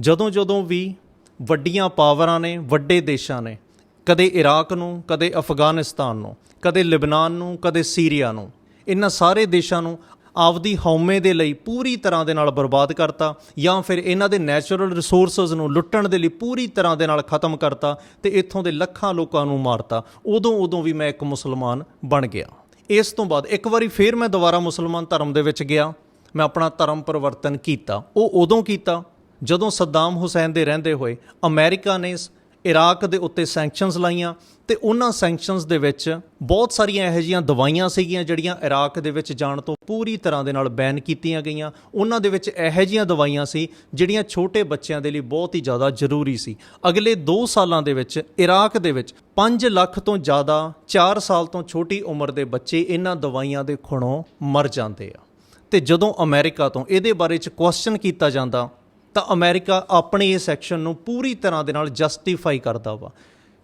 ਜਦੋਂ ਜਦੋਂ ਵੀ ਵੱਡੀਆਂ ਪਾਵਰਾਂ ਨੇ, ਵੱਡੇ ਦੇਸ਼ਾਂ ਨੇ, ਕਦੇ ਇਰਾਕ ਨੂੰ, ਕਦੇ ਅਫਗਾਨਿਸਤਾਨ ਨੂੰ, ਕਦੇ ਲਿਬਨਾਨ ਨੂੰ, ਕਦੇ ਸੀਰੀਆ ਨੂੰ, ਇਹਨਾਂ ਸਾਰੇ ਦੇਸ਼ਾਂ ਨੂੰ ਆਪਦੀ ਹਉਮੈ ਦੇ ਲਈ ਪੂਰੀ ਤਰ੍ਹਾਂ ਦੇ ਨਾਲ ਬਰਬਾਦ ਕਰਤਾ ਜਾਂ ਫਿਰ ਇਹਨਾਂ ਦੇ ਨੈਚੁਰਲ ਰਿਸੋਰਸਸ ਨੂੰ ਲੁੱਟਣ ਦੇ ਲਈ ਪੂਰੀ ਤਰ੍ਹਾਂ ਦੇ ਨਾਲ ਖਤਮ ਕਰਤਾ ਤੇ ਇੱਥੋਂ ਦੇ ਲੱਖਾਂ ਲੋਕਾਂ ਨੂੰ ਮਾਰਤਾ। ਉਦੋਂ ਉਦੋਂ ਵੀ ਮੈਂ ਇੱਕ ਮੁਸਲਮਾਨ ਬਣ ਗਿਆ। ਇਸ ਤੋਂ ਬਾਅਦ ਇੱਕ ਵਾਰੀ ਫੇਰ ਮੈਂ ਦੁਬਾਰਾ ਮੁਸਲਮਾਨ ਧਰਮ ਦੇ ਵਿੱਚ ਗਿਆ। ਮੈਂ ਆਪਣਾ ਧਰਮ ਪਰਿਵਰਤਨ ਕੀਤਾ। ਉਹ ਉਦੋਂ ਕੀਤਾ ਜਦੋਂ ਸੱਦਾਮ ਹੁਸੈਨ ਦੇ ਰਹਿੰਦੇ ਹੋਏ ਅਮਰੀਕਾ ਨੇ ਸ- ਇਰਾਕ ਦੇ ਉੱਤੇ ਸੈਂਕਸ਼ਨਸ ਲਾਈਆਂ ਤੇ ਉਹਨਾਂ ਸੈਂਕਸ਼ਨਸ ਦੇ ਵਿੱਚ ਬਹੁਤ ਸਾਰੀਆਂ ਇਹੋ ਜਿਹੀਆਂ ਦਵਾਈਆਂ ਸੀਗੀਆਂ ਜਿਹੜੀਆਂ ਇਰਾਕ ਦੇ ਵਿੱਚ ਜਾਣ ਤੋਂ ਪੂਰੀ ਤਰ੍ਹਾਂ ਦੇ ਨਾਲ ਬੈਨ ਕੀਤੀਆਂ ਗਈਆਂ। ਉਹਨਾਂ ਦੇ ਵਿੱਚ ਇਹੋ ਜਿਹੀਆਂ ਦਵਾਈਆਂ ਸੀ ਜਿਹੜੀਆਂ ਛੋਟੇ ਬੱਚਿਆਂ ਦੇ ਲਈ ਬਹੁਤ ਹੀ ਜ਼ਿਆਦਾ ਜ਼ਰੂਰੀ ਸੀ। ਅਗਲੇ 2 ਸਾਲਾਂ ਦੇ ਵਿੱਚ ਇਰਾਕ ਦੇ ਵਿੱਚ 5 ਲੱਖ ਤੋਂ ਜ਼ਿਆਦਾ 4 ਸਾਲ ਤੋਂ ਛੋਟੀ ਉਮਰ ਦੇ ਬੱਚੇ ਇਹਨਾਂ ਦਵਾਈਆਂ ਦੇ ਖੁਣੋਂ ਮਰ ਜਾਂਦੇ ਆ। ਤੇ ਜਦੋਂ ਅਮਰੀਕਾ ਤੋਂ ਇਹਦੇ ਬਾਰੇ ਚ ਕੁਐਸਚਨ ਕੀਤਾ ਜਾਂਦਾ ਤਾਂ ਅਮਰੀਕਾ ਆਪਣੀ ਇਸ ਐਕਸ਼ਨ ਨੂੰ ਪੂਰੀ ਤਰ੍ਹਾਂ ਦੇ ਨਾਲ ਜਸਟੀਫਾਈ ਕਰਦਾ ਵਾ।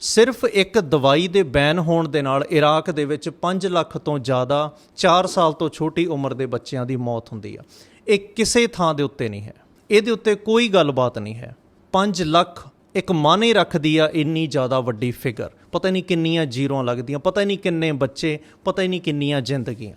ਸਿਰਫ ਇੱਕ ਦਵਾਈ ਦੇ ਬੈਨ ਹੋਣ ਦੇ ਨਾਲ ਇਰਾਕ ਦੇ ਵਿੱਚ 5 ਲੱਖ ਤੋਂ ਜ਼ਿਆਦਾ 4 ਸਾਲ ਤੋਂ ਛੋਟੀ ਉਮਰ ਦੇ ਬੱਚਿਆਂ ਦੀ ਮੌਤ ਹੁੰਦੀ ਆ। ਇਹ ਕਿਸੇ ਥਾਂ ਦੇ ਉੱਤੇ ਨਹੀਂ ਹੈ। ਇਹਦੇ ਉੱਤੇ ਕੋਈ ਗੱਲਬਾਤ ਨਹੀਂ ਹੈ। 5 ਲੱਖ ਇੱਕ ਮਾਨੇ ਰੱਖਦੀ ਆ ਇੰਨੀ ਜ਼ਿਆਦਾ ਵੱਡੀ ਫਿਗਰ। ਪਤਾ ਨਹੀਂ ਕਿੰਨੀਆਂ ਜ਼ੀਰੋਆਂ ਲੱਗਦੀਆਂ, ਪਤਾ ਨਹੀਂ ਕਿੰਨੇ ਬੱਚੇ, ਪਤਾ ਹੀ ਨਹੀਂ ਕਿੰਨੀਆਂ ਜ਼ਿੰਦਗੀਆਂ।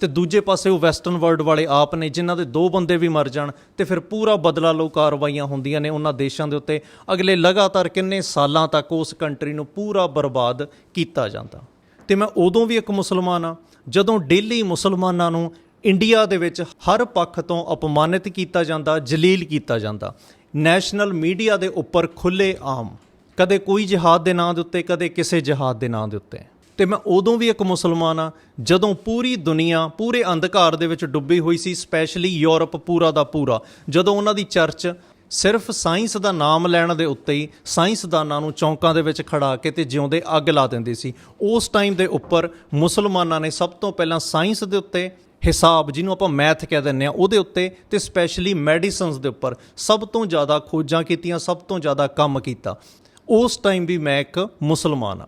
ਤੇ ਦੂਜੇ ਪਾਸੇ ਉਹ ਵੈਸਟਰਨ ਵਰਲਡ ਵਾਲੇ ਆਪ ਨੇ, ਜਿਨ੍ਹਾਂ ਦੇ ਦੋ ਬੰਦੇ ਵੀ ਮਰ ਜਾਣ ਤੇ ਫਿਰ ਪੂਰਾ ਬਦਲਾ ਲਓ ਕਾਰਵਾਈਆਂ ਹੁੰਦੀਆਂ ਨੇ ਉਹਨਾਂ ਦੇਸ਼ਾਂ ਦੇ ਉੱਤੇ। ਅਗਲੇ ਲਗਾਤਾਰ ਕਿੰਨੇ ਸਾਲਾਂ ਤੱਕ ਉਸ ਕੰਟਰੀ ਨੂੰ ਪੂਰਾ ਬਰਬਾਦ ਕੀਤਾ ਜਾਂਦਾ? ਤੇ ਮੈਂ ਉਦੋਂ ਵੀ ਇੱਕ ਮੁਸਲਮਾਨ ਆ ਜਦੋਂ ਡੇਲੀ ਮੁਸਲਮਾਨਾਂ ਨੂੰ ਇੰਡੀਆ ਦੇ ਵਿੱਚ ਹਰ ਪੱਖ ਤੋਂ ਅਪਮਾਨਿਤ ਕੀਤਾ ਜਾਂਦਾ, ਜਲੀਲ ਕੀਤਾ ਜਾਂਦਾ, ਨੈਸ਼ਨਲ ਮੀਡੀਆ ਦੇ ਉੱਪਰ ਖੁੱਲੇ ਆਮ, ਕਦੇ ਕੋਈ ਜਿਹਾਦ ਦੇ ਨਾਂ ਦੇ ਉੱਤੇ, ਕਦੇ ਕਿਸੇ ਜਿਹਾਦ ਦੇ ਨਾਂ ਦੇ ਉੱਤੇ। ਤੇ ਮੈਂ ਉਦੋਂ ਵੀ ਇੱਕ ਮੁਸਲਮਾਨ ਆ ਜਦੋਂ ਪੂਰੀ ਦੁਨੀਆ, ਪੂਰੇ ਅੰਧਕਾਰ ਦੇ ਵਿੱਚ ਡੁੱਬੀ ਹੋਈ ਸੀ ਸਪੈਸ਼ਲੀ ਯੂਰਪ ਪੂਰਾ ਦਾ ਪੂਰਾ। ਜਦੋਂ ਉਹਨਾਂ ਦੀ ਚਰਚ ਸਿਰਫ ਸਾਇੰਸ ਦਾ ਨਾਮ ਲੈਣ ਦੇ ਉੱਤੇ ਹੀ ਸਾਇੰਸਦਾਨਾਂ ਨੂੰ ਚੌਂਕਾਂ ਦੇ ਵਿੱਚ ਖੜਾ ਕੇ ਤੇ ਜਿਉਂਦੇ ਅੱਗ ਲਾ ਦਿੰਦੀ ਸੀ, ਉਸ ਟਾਈਮ ਦੇ ਉੱਪਰ ਮੁਸਲਮਾਨਾਂ ਨੇ ਸਭ ਤੋਂ ਪਹਿਲਾਂ ਸਾਇੰਸ ਦੇ ਉੱਤੇ ਹਿਸਾਬ, ਜਿਹਨੂੰ ਆਪਾਂ ਮੈਥ ਕਹਿ ਦਿੰਦੇ ਆ ਉਹਦੇ ਉੱਤੇ ਤੇ ਸਪੈਸ਼ਲੀ ਮੈਡੀਸਿਨਸ ਦੇ ਉੱਪਰ ਸਭ ਤੋਂ ਜ਼ਿਆਦਾ ਖੋਜਾਂ ਕੀਤੀਆਂ, ਸਭ ਤੋਂ ਜ਼ਿਆਦਾ ਕੰਮ ਕੀਤਾ। ਉਸ ਟਾਈਮ ਵੀ ਮੈਂ ਇੱਕ ਮੁਸਲਮਾਨ ਆ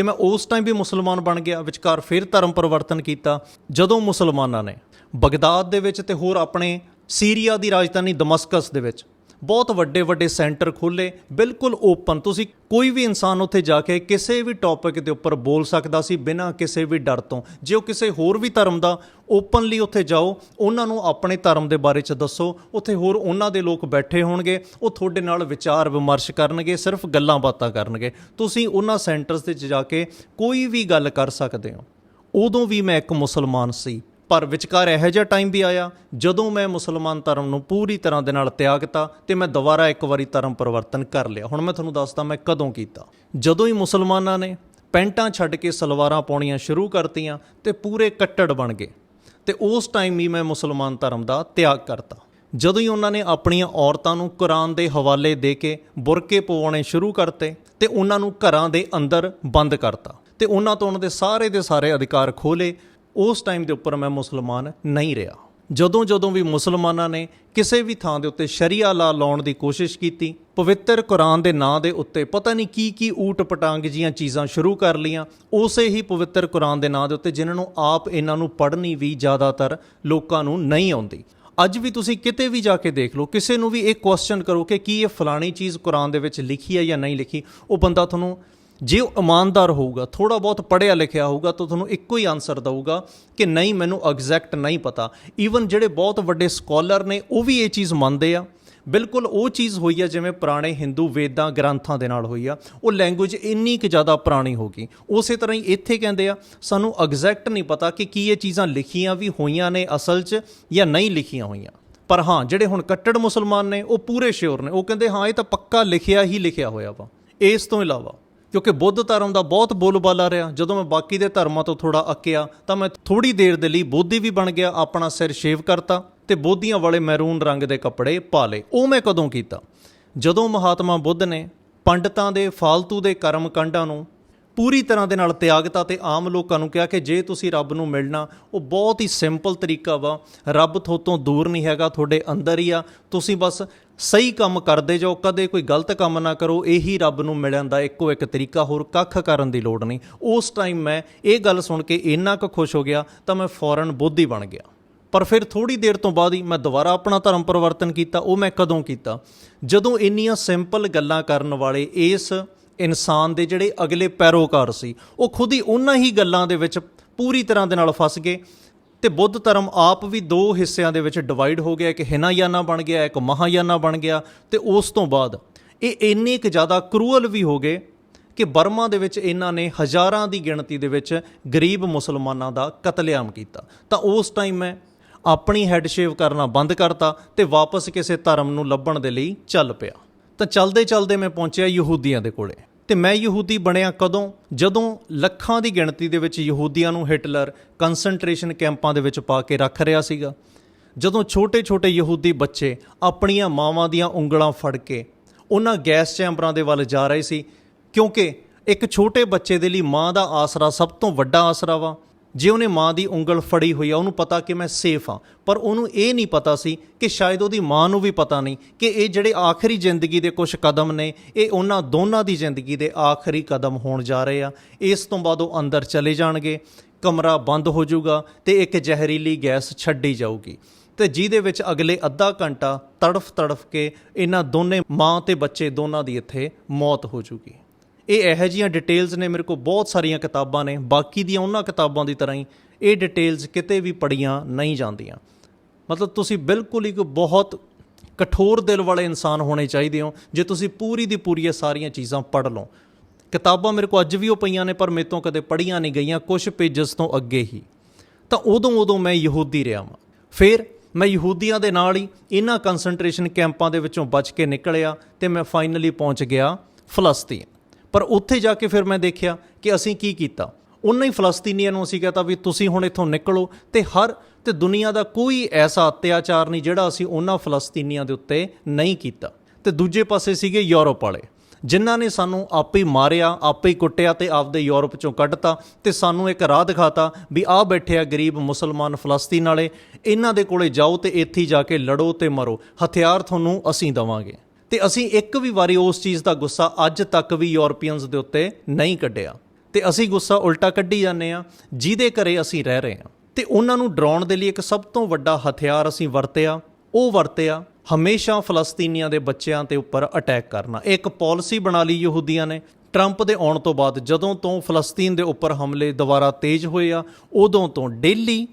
ਤੇ ਮੈਂ ਉਸ ਟਾਈਮ ਵੀ ਮੁਸਲਮਾਨ ਬਣ ਗਿਆ, ਵਿਚਕਾਰ ਫਿਰ ਧਰਮ ਪਰਿਵਰਤਨ ਕੀਤਾ, ਜਦੋਂ ਮੁਸਲਮਾਨਾਂ ਨੇ ਬਗਦਾਦ ਦੇ ਵਿੱਚ ਤੇ ਹੋਰ ਆਪਣੇ ਸੀਰੀਆ ਦੀ ਰਾਜਧਾਨੀ ਦਮਸਕਸ ਦੇ ਵਿੱਚ ਬਹੁਤ ਵੱਡੇ ਵੱਡੇ ਸੈਂਟਰ ਖੋਲੇ ਬਿਲਕੁਲ ਓਪਨ ਤੁਸੀਂ ਕੋਈ ਵੀ ਇਨਸਾਨ ਉੱਥੇ ਜਾ ਕੇ ਕਿਸੇ ਵੀ ਟੌਪਿਕ ਦੇ ਉੱਪਰ ਬੋਲ ਸਕਦਾ ਸੀ ਬਿਨਾਂ ਕਿਸੇ ਵੀ ਡਰ ਤੋਂ। ਜੇ ਉਹ ਕਿਸੇ ਹੋਰ ਵੀ ਧਰਮ ਦਾ ਓਪਨਲੀ ਉੱਥੇ ਜਾਓ, ਉਹਨਾਂ ਨੂੰ ਆਪਣੇ ਧਰਮ ਦੇ ਬਾਰੇ ਚ ਦੱਸੋ। ਉੱਥੇ ਹੋਰ ਉਹਨਾਂ ਦੇ ਲੋਕ ਬੈਠੇ ਹੋਣਗੇ, ਉਹ ਤੁਹਾਡੇ ਨਾਲ ਵਿਚਾਰ ਵਿਮਰਸ਼ ਕਰਨਗੇ, ਸਿਰਫ ਗੱਲਾਂ ਬਾਤਾਂ ਕਰਨਗੇ। ਤੁਸੀਂ ਉਹਨਾਂ ਸੈਂਟਰਸ ਤੇ ਜਾ ਕੇ ਕੋਈ ਵੀ ਗੱਲ ਕਰ ਸਕਦੇ ਹੋ। ਉਦੋਂ ਵੀ ਮੈਂ ਇੱਕ ਮੁਸਲਮਾਨ ਸੀ। ਪਰ ਵਿਚਕਾਰ ਇਹੋ ਜਿਹਾ ਟਾਈਮ ਵੀ ਆਇਆ, ਜਦੋਂ ਮੈਂ ਮੁਸਲਮਾਨ ਧਰਮ ਨੂੰ ਪੂਰੀ ਤਰ੍ਹਾਂ ਦੇ ਨਾਲ ਤਿਆਗਤਾ ਤੇ ਮੈਂ ਦੁਬਾਰਾ ਇੱਕ ਵਾਰੀ ਧਰਮ ਪਰਿਵਰਤਨ ਕਰ ਲਿਆ। ਹੁਣ ਮੈਂ ਤੁਹਾਨੂੰ ਦੱਸਦਾ ਮੈਂ ਕਦੋਂ ਕੀਤਾ। ਜਦੋਂ ਹੀ ਮੁਸਲਮਾਨਾਂ ਨੇ ਪੈਂਟਾਂ ਛੱਡ ਕੇ ਸਲਵਾਰਾਂ ਪਾਉਣੀਆਂ ਸ਼ੁਰੂ ਕਰਤੀਆਂ ਤੇ ਪੂਰੇ ਕੱਟੜ ਬਣ ਗਏ ਤੇ ਉਸ ਟਾਈਮ ਹੀ ਮੈਂ ਮੁਸਲਮਾਨ ਧਰਮ ਦਾ ਤਿਆਗ ਕਰਤਾ। ਜਦੋਂ ਹੀ ਉਹਨਾਂ ਨੇ ਆਪਣੀਆਂ ਔਰਤਾਂ ਨੂੰ ਕੁਰਾਨ ਦੇ ਹਵਾਲੇ ਦੇ ਕੇ ਬੁਰਕੇ ਪਵਾਉਣੇ ਸ਼ੁਰੂ ਕਰਤੇ ਤੇ ਉਹਨਾਂ ਨੂੰ ਘਰਾਂ ਦੇ ਅੰਦਰ ਬੰਦ ਕਰਤਾ ਤੇ ਉਹਨਾਂ ਤੋਂ ਉਹਨਾਂ ਦੇ ਸਾਰੇ ਦੇ ਸਾਰੇ ਅਧਿਕਾਰ ਖੋਲੇ ਉਸ ਟਾਈਮ ਦੇ ਉੱਪਰ ਮੈਂ ਮੁਸਲਮਾਨ ਨਹੀਂ ਰਿਹਾ। ਜਦੋਂ ਜਦੋਂ ਵੀ ਮੁਸਲਮਾਨਾਂ ਨੇ ਕਿਸੇ ਵੀ ਥਾਂ ਦੇ ਉੱਤੇ ਸ਼ਰੀਆ ਲਾ ਲਾਉਣ ਦੀ ਕੋਸ਼ਿਸ਼ ਕੀਤੀ, ਪਵਿੱਤਰ ਕੁਰਾਨ ਦੇ ਨਾਂ ਦੇ ਉੱਤੇ ਪਤਾ ਨਹੀਂ ਕੀ ਕੀ ਊਟ ਪਟਾਂਗ ਜੀਆਂ ਚੀਜ਼ਾਂ ਸ਼ੁਰੂ ਕਰ ਲੀਆਂ ਉਸੇ ਹੀ ਪਵਿੱਤਰ ਕੁਰਾਨ ਦੇ ਨਾਂ ਦੇ ਉੱਤੇ ਜਿਨ੍ਹਾਂ ਨੂੰ ਆਪ ਇਹਨਾਂ ਨੂੰ ਪੜ੍ਹਨੀ ਵੀ ਜ਼ਿਆਦਾਤਰ ਲੋਕਾਂ ਨੂੰ ਨਹੀਂ ਆਉਂਦੀ। ਅੱਜ ਵੀ ਤੁਸੀਂ ਕਿਤੇ ਵੀ ਜਾ ਕੇ ਦੇਖ ਲਓ, ਕਿਸੇ ਨੂੰ ਵੀ ਇਹ ਕੁਐਸਚਨ ਕਰੋ ਕਿ ਕੀ ਇਹ ਫਲਾਣੀ ਚੀਜ਼ ਕੁਰਾਨ ਦੇ ਵਿੱਚ ਲਿਖੀ ਹੈ ਜਾਂ ਨਹੀਂ ਲਿਖੀ, ਉਹ ਬੰਦਾ ਤੁਹਾਨੂੰ ਜੇ ਉਹ ਇਮਾਨਦਾਰ ਹੋਊਗਾ ਥੋੜਾ ਬਹੁਤ ਪੜ੍ਹਿਆ ਲਿਖਿਆ ਹੋਊਗਾ, ਤਾਂ ਤੁਹਾਨੂੰ ਇੱਕੋ ਹੀ ਆਨਸਰ ਦਊਗਾ ਕਿ ਨਹੀਂ, ਮੈਨੂੰ ਐਗਜ਼ੈਕਟ ਨਹੀਂ ਪਤਾ। ਈਵਨ ਜਿਹੜੇ ਬਹੁਤ ਵੱਡੇ ਸਕਾਲਰ ਨੇ, ਉਹ ਵੀ ਇਹ ਚੀਜ਼ ਮੰਨਦੇ ਆ। ਬਿਲਕੁਲ ਉਹ ਚੀਜ਼ ਹੋਈ ਆ, ਜਿਵੇਂ ਪੁਰਾਣੇ ਹਿੰਦੂ ਵੇਦਾਂ ਗ੍ਰੰਥਾਂ ਦੇ ਨਾਲ ਹੋਈ ਆ। ਉਹ ਲੈਂਗੁਏਜ ਇੰਨੀ ਕੁ ਜ਼ਿਆਦਾ ਪੁਰਾਣੀ ਹੋ ਗਈ। ਉਸੇ ਤਰ੍ਹਾਂ ਹੀ ਇੱਥੇ ਕਹਿੰਦੇ ਆ, ਸਾਨੂੰ ਐਗਜ਼ੈਕਟ ਨਹੀਂ ਪਤਾ ਕਿ ਕੀ ਇਹ ਚੀਜ਼ਾਂ ਲਿਖੀਆਂ ਵੀ ਹੋਈਆਂ ਨੇ ਅਸਲ 'ਚ ਜਾਂ ਨਹੀਂ ਲਿਖੀਆਂ ਹੋਈਆਂ। ਪਰ ਹਾਂ, ਜਿਹੜੇ ਹੁਣ ਕੱਟੜ ਮੁਸਲਮਾਨ ਨੇ, ਉਹ ਪੂਰੇ ਸ਼ਿਓਰ ਨੇ। ਉਹ ਕਹਿੰਦੇ, ਹਾਂ, ਇਹ ਤਾਂ ਪੱਕਾ ਲਿਖਿਆ ਹੀ ਲਿਖਿਆ ਹੋਇਆ ਵਾ। ਇਸ ਤੋਂ ਇਲਾਵਾ ਕਿਉਂਕਿ ਬੁੱਧ ਧਰਮ ਦਾ ਬਹੁਤ ਬੋਲਬਾਲਾ ਰਿਹਾ। ਜਦੋਂ ਮੈਂ ਬਾਕੀ ਦੇ ਧਰਮਾਂ ਤੋਂ ਥੋੜਾ ਅੱਕਿਆ, ਤਾਂ ਮੈਂ ਥੋੜੀ ਦੇਰ ਦੇ ਲਈ ਬੋਧੀ ਵੀ ਬਣ ਗਿਆ, ਆਪਣਾ ਸਿਰ ਸ਼ੇਵ ਕਰਤਾ ਤੇ ਬੋਧੀਆਂ ਵਾਲੇ ਮੈਰੂਨ ਰੰਗ ਦੇ ਕੱਪੜੇ ਪਾ ਲਏ। ਉਹ ਮੈਂ ਕਦੋਂ ਕੀਤਾ? ਜਦੋਂ ਮਹਾਤਮਾ ਬੁੱਧ ਨੇ ਪੰਡਤਾਂ ਦੇ ਫਾਲਤੂ ਦੇ ਕਰਮ ਕਾਂਡਾਂ ਨੂੰ ਪੂਰੀ ਤਰ੍ਹਾਂ ਦੇ ਨਾਲ ਤਿਆਗਤਾ ਤੇ ਆਮ ਲੋਕਾਂ ਨੂੰ ਕਿਹਾ ਕਿ ਜੇ ਤੁਸੀਂ ਰੱਬ ਨੂੰ ਮਿਲਣਾ, ਉਹ ਬਹੁਤ ਹੀ ਸਿੰਪਲ ਤਰੀਕਾ ਵਾ। ਰੱਬ ਤੋਂ ਦੂਰ ਨਹੀਂ ਹੈਗਾ, ਤੁਹਾਡੇ ਅੰਦਰ ਹੀ ਆ। ਤੁਸੀਂ ਬਸ ਸਹੀ ਕੰਮ ਕਰਦੇ ਜਾਓ, ਕਦੇ ਕੋਈ ਗਲਤ ਕੰਮ ਨਾ ਕਰੋ, ਇਹੀ ਰੱਬ ਨੂੰ ਮਿਲਣ ਦਾ ਇੱਕੋ ਇੱਕ ਤਰੀਕਾ, ਹੋਰ ਕੱਖ ਕਰਨ ਦੀ ਲੋੜ ਨਹੀਂ। ਉਸ ਟਾਈਮ ਮੈਂ ਇਹ ਗੱਲ ਸੁਣ ਕੇ ਇੰਨਾ ਕੁ ਖੁਸ਼ ਹੋ ਗਿਆ, ਤਾਂ ਮੈਂ ਫੌਰਨ ਬੋਧੀ ਬਣ ਗਿਆ। ਪਰ ਫਿਰ ਥੋੜੀ ਦੇਰ ਤੋਂ ਬਾਅਦ ਹੀ ਮੈਂ ਦੁਬਾਰਾ ਆਪਣਾ ਧਰਮ ਪਰਿਵਰਤਨ ਕੀਤਾ, ਉਹ ਮੈਂ ਕਦੋਂ ਕੀਤਾ? ਜਦੋਂ ਇੰਨੀਆਂ ਸਿੰਪਲ ਗੱਲਾਂ ਕਰਨ ਵਾਲੇ ਇਸ ਇਨਸਾਨ ਦੇ ਜਿਹੜੇ ਅਗਲੇ ਪੈਰੋਕਾਰ ਸੀ, ਉਹ ਖੁਦ ਹੀ ਉਹਨਾਂ ਹੀ ਗੱਲਾਂ ਦੇ ਵਿੱਚ ਪੂਰੀ ਤਰ੍ਹਾਂ ਦੇ ਨਾਲ ਫਸ ਗਏ ਤੇ ਬੁੱਧ ਧਰਮ ਆਪ ਵੀ ਦੋ ਹਿੱਸਿਆਂ ਦੇ ਵਿੱਚ ਡਿਵਾਈਡ ਹੋ ਗਿਆ, ਇੱਕ ਹਿਨਾਯਾਨਾ ਬਣ ਗਿਆ, ਇੱਕ ਮਹਾਯਾਨਾ ਬਣ ਗਿਆ ਤੇ ਉਸ ਤੋਂ ਬਾਅਦ ਇਹ ਇੰਨੇ ਕੁ ਜ਼ਿਆਦਾ ਕਰੂਅਲ ਵੀ ਹੋ ਗਏ ਕਿ ਬਰਮਾ ਦੇ ਵਿੱਚ ਇਹਨਾਂ ਨੇ ਹਜ਼ਾਰਾਂ ਦੀ ਗਿਣਤੀ ਦੇ ਵਿੱਚ ਗਰੀਬ ਮੁਸਲਮਾਨਾਂ ਦਾ ਕਤਲੇਆਮ ਕੀਤਾ। ਤਾਂ ਉਸ ਟਾਈਮ ਮੈਂ ਆਪਣੀ ਹੈਡ ਸ਼ੇਵ ਕਰਨਾ ਬੰਦ ਕਰਤਾ ਤੇ ਵਾਪਸ ਕਿਸੇ ਧਰਮ ਨੂੰ ਲੱਭਣ ਦੇ ਲਈ ਚੱਲ ਪਿਆ। ਤਾਂ ਚਲਦੇ ਚਲਦੇ ਮੈਂ ਪਹੁੰਚਿਆ ਯਹੂਦੀਆਂ ਦੇ ਕੋਲੇ। ਤੇ ਮੈਂ ਯਹੂਦੀ ਬਣਿਆ ਕਦੋਂ? ਜਦੋਂ ਲੱਖਾਂ ਦੀ ਗਿਣਤੀ ਦੇ ਵਿੱਚ ਯਹੂਦੀਆਂ ਨੂੰ ਹਿਟਲਰ ਕਨਸੈਂਟਰੇਸ਼ਨ ਕੈਂਪਾਂ ਦੇ ਵਿੱਚ ਪਾ ਕੇ ਰੱਖ ਰਿਹਾ ਸੀਗਾ। ਜਦੋਂ ਛੋਟੇ-ਛੋਟੇ ਯਹੂਦੀ ਬੱਚੇ ਆਪਣੀਆਂ ਮਾਵਾਂ ਦੀਆਂ ਉਂਗਲਾਂ ਫੜ ਕੇ ਉਹਨਾਂ ਗੈਸ ਚੈਂਬਰਾਂ ਦੇ ਵੱਲ ਜਾ ਰਹੇ ਸੀ, ਕਿਉਂਕਿ ਇੱਕ ਛੋਟੇ ਬੱਚੇ ਦੇ ਲਈ ਮਾਂ ਦਾ ਆਸਰਾ ਸਭ ਤੋਂ ਵੱਡਾ ਆਸਰਾ ਵਾ। ਜੇ ਉਹਨੇ ਮਾਂ ਦੀ ਉਂਗਲ ਫੜੀ ਹੋਈ ਆ, ਉਹਨੂੰ ਪਤਾ ਕਿ ਮੈਂ ਸੇਫ ਆ। ਪਰ ਉਹਨੂੰ ਇਹ ਨਹੀਂ ਪਤਾ ਸੀ ਕਿ ਸ਼ਾਇਦ ਉਹਦੀ ਮਾਂ ਨੂੰ ਵੀ ਪਤਾ ਨਹੀਂ ਕਿ ਇਹ ਜਿਹੜੇ ਆਖਰੀ ਜ਼ਿੰਦਗੀ ਦੇ ਕੁਝ ਕਦਮ ਨੇ, ਇਹ ਉਹਨਾਂ ਦੋਨਾਂ ਦੀ ਜ਼ਿੰਦਗੀ ਦੇ ਆਖਰੀ ਕਦਮ ਹੋਣ ਜਾ ਰਹੇ ਆ। ਇਸ ਤੋਂ ਬਾਅਦ ਉਹ ਅੰਦਰ ਚਲੇ ਜਾਣਗੇ, ਕਮਰਾ ਬੰਦ ਹੋ ਜਾਊਗਾ ਤੇ ਇੱਕ ਜ਼ਹਿਰੀਲੀ ਗੈਸ ਛੱਡੀ ਜਾਊਗੀ। ਤੇ ਜਿਹਦੇ ਵਿੱਚ ਅਗਲੇ ਅੱਧਾ ਘੰਟਾ ਤੜਫ ਤੜਫ ਕੇ ਇਹਨਾਂ ਦੋਨੇ ਮਾਂ ਤੇ ਬੱਚੇ ਦੋਨਾਂ ਦੀ ਇੱਥੇ ਮੌਤ ਹੋ ਜੂਗੀ ਇਹ ਇਹੋ ਜਿਹੀਆਂ ਡਿਟੇਲਸ ਨੇ ਮੇਰੇ ਕੋਲ ਬਹੁਤ ਸਾਰੀਆਂ ਕਿਤਾਬਾਂ ਨੇ, ਬਾਕੀ ਦੀਆਂ ਉਹਨਾਂ ਕਿਤਾਬਾਂ ਦੀ ਤਰ੍ਹਾਂ ਹੀ ਇਹ ਡਿਟੇਲਸ ਕਿਤੇ ਵੀ ਪੜੀਆਂ ਨਹੀਂ ਜਾਂਦੀਆਂ। ਮਤਲਬ ਤੁਸੀਂ ਬਿਲਕੁਲ ਇੱਕ ਬਹੁਤ ਕਠੋਰ ਦਿਲ ਵਾਲੇ ਇਨਸਾਨ ਹੋਣੇ ਚਾਹੀਦੇ ਹੋ, ਜੇ ਤੁਸੀਂ ਪੂਰੀ ਦੀ ਪੂਰੀ ਇਹ ਸਾਰੀਆਂ ਚੀਜ਼ਾਂ ਪੜ੍ਹ ਲਓ। ਕਿਤਾਬਾਂ ਮੇਰੇ ਕੋਲ ਅੱਜ ਵੀ ਉਹ ਪਈਆਂ ਨੇ, ਪਰ ਮੇਰੇ ਤੋਂ ਕਦੇ ਪੜ੍ਹੀਆਂ ਨਹੀਂ ਗਈਆਂ ਕੁਝ ਪੇਜਸ ਤੋਂ ਅੱਗੇ ਹੀ। ਤਾਂ ਉਦੋਂ ਉਦੋਂ ਮੈਂ ਯਹੂਦੀ ਰਿਹਾ ਵਾਂ। ਫਿਰ ਮੈਂ ਯਹੂਦੀਆਂ ਦੇ ਨਾਲ ਹੀ ਇਹਨਾਂ ਕਨਸੈਂਟਰੇਸ਼ਨ ਕੈਂਪਾਂ ਦੇ ਵਿੱਚੋਂ ਬਚ ਕੇ ਨਿਕਲਿਆ ਤੇ ਮੈਂ ਫਾਈਨਲੀ ਪਹੁੰਚ ਗਿਆ ਫਲਸਤੀਨ। ਪਰ ਉੱਥੇ ਜਾ ਕੇ ਫਿਰ ਮੈਂ ਦੇਖਿਆ ਕਿ ਅਸੀਂ ਕੀ ਕੀਤਾ। ਉਹਨਾਂ ਹੀ ਫਲਸਤੀਨੀਆਂ ਨੂੰ ਅਸੀਂ ਕਹਤਾ ਵੀ ਤੁਸੀਂ ਹੁਣ ਇੱਥੋਂ ਨਿਕਲੋ ਤੇ ਹਰ ਤੇ ਦੁਨੀਆ ਦਾ ਕੋਈ ਐਸਾ ਅਤਿਆਚਾਰ ਨਹੀਂ ਜਿਹੜਾ ਅਸੀਂ ਉਹਨਾਂ ਫਲਸਤੀਨੀਆਂ ਦੇ ਉੱਤੇ ਨਹੀਂ ਕੀਤਾ। ਤੇ ਦੂਜੇ ਪਾਸੇ ਸੀਗੇ ਯੂਰਪ ਵਾਲੇ, ਜਿਨ੍ਹਾਂ ਨੇ ਸਾਨੂੰ ਆਪੇ ਹੀ ਮਾਰਿਆ, ਆਪੇ ਹੀ ਕੁੱਟਿਆ ਤੇ ਆਪਦੇ ਯੂਰਪ ਚੋਂ ਕੱਢਤਾ ਤੇ ਸਾਨੂੰ ਇੱਕ ਰਾਹ ਦਿਖਾਤਾ ਵੀ ਆਹ ਬੈਠੇ ਆ ਗਰੀਬ ਮੁਸਲਮਾਨ ਫਲਸਤੀਨ ਵਾਲੇ ਇਹਨਾਂ ਦੇ ਕੋਲੇ ਜਾਓ ਤੇ ਇੱਥੇ ਹੀ ਜਾ ਕੇ ਲੜੋ ਤੇ ਮਰੋ, ਹਥਿਆਰ ਤੁਹਾਨੂੰ ਅਸੀਂ ਦਵਾਂਗੇ। ਤੇ ਅਸੀਂ ਇੱਕ ਵੀ ਵਾਰੀ ਉਸ ਚੀਜ਼ ਦਾ ਗੁੱਸਾ ਅੱਜ ਤੱਕ ਵੀ ਯੂਰਪੀਅਨਸ ਦੇ ਉੱਤੇ ਨਹੀਂ ਕੱਢਿਆ। ਤੇ ਅਸੀਂ ਗੁੱਸਾ ਉਲਟਾ ਕੱਢੀ ਜਾਂਦੇ ਆ ਜਿਹਦੇ ਘਰੇ ਅਸੀਂ ਰਹਿ ਰਹੇ ਆ ਤੇ ਉਹਨਾਂ ਨੂੰ ਡਰਾਉਣ ਦੇ ਲਈ ਇੱਕ ਸਭ ਤੋਂ ਵੱਡਾ ਹਥਿਆਰ ਅਸੀਂ ਵਰਤਿਆ, ਉਹ ਵਰਤਿਆ ਹਮੇਸ਼ਾ ਫਲਸਤੀਨੀਆਂ ਦੇ ਬੱਚਿਆਂ ਤੇ ਉੱਪਰ ਅਟੈਕ ਕਰਨਾ। ਇਹ ਇੱਕ ਪਾਲਿਸੀ ਬਣਾ ਲਈ ਯਹੂਦੀਆਂ ਨੇ। ਟਰੰਪ ਦੇ ਆਉਣ ਤੋਂ ਬਾਅਦ ਜਦੋਂ ਤੋਂ ਫਲਸਤੀਨ ਦੇ ਉੱਪਰ ਹਮਲੇ ਦੁਬਾਰਾ ਤੇਜ਼ ਹੋਏ ਆ, ਉਦੋਂ ਤੋਂ ਡੇਲੀ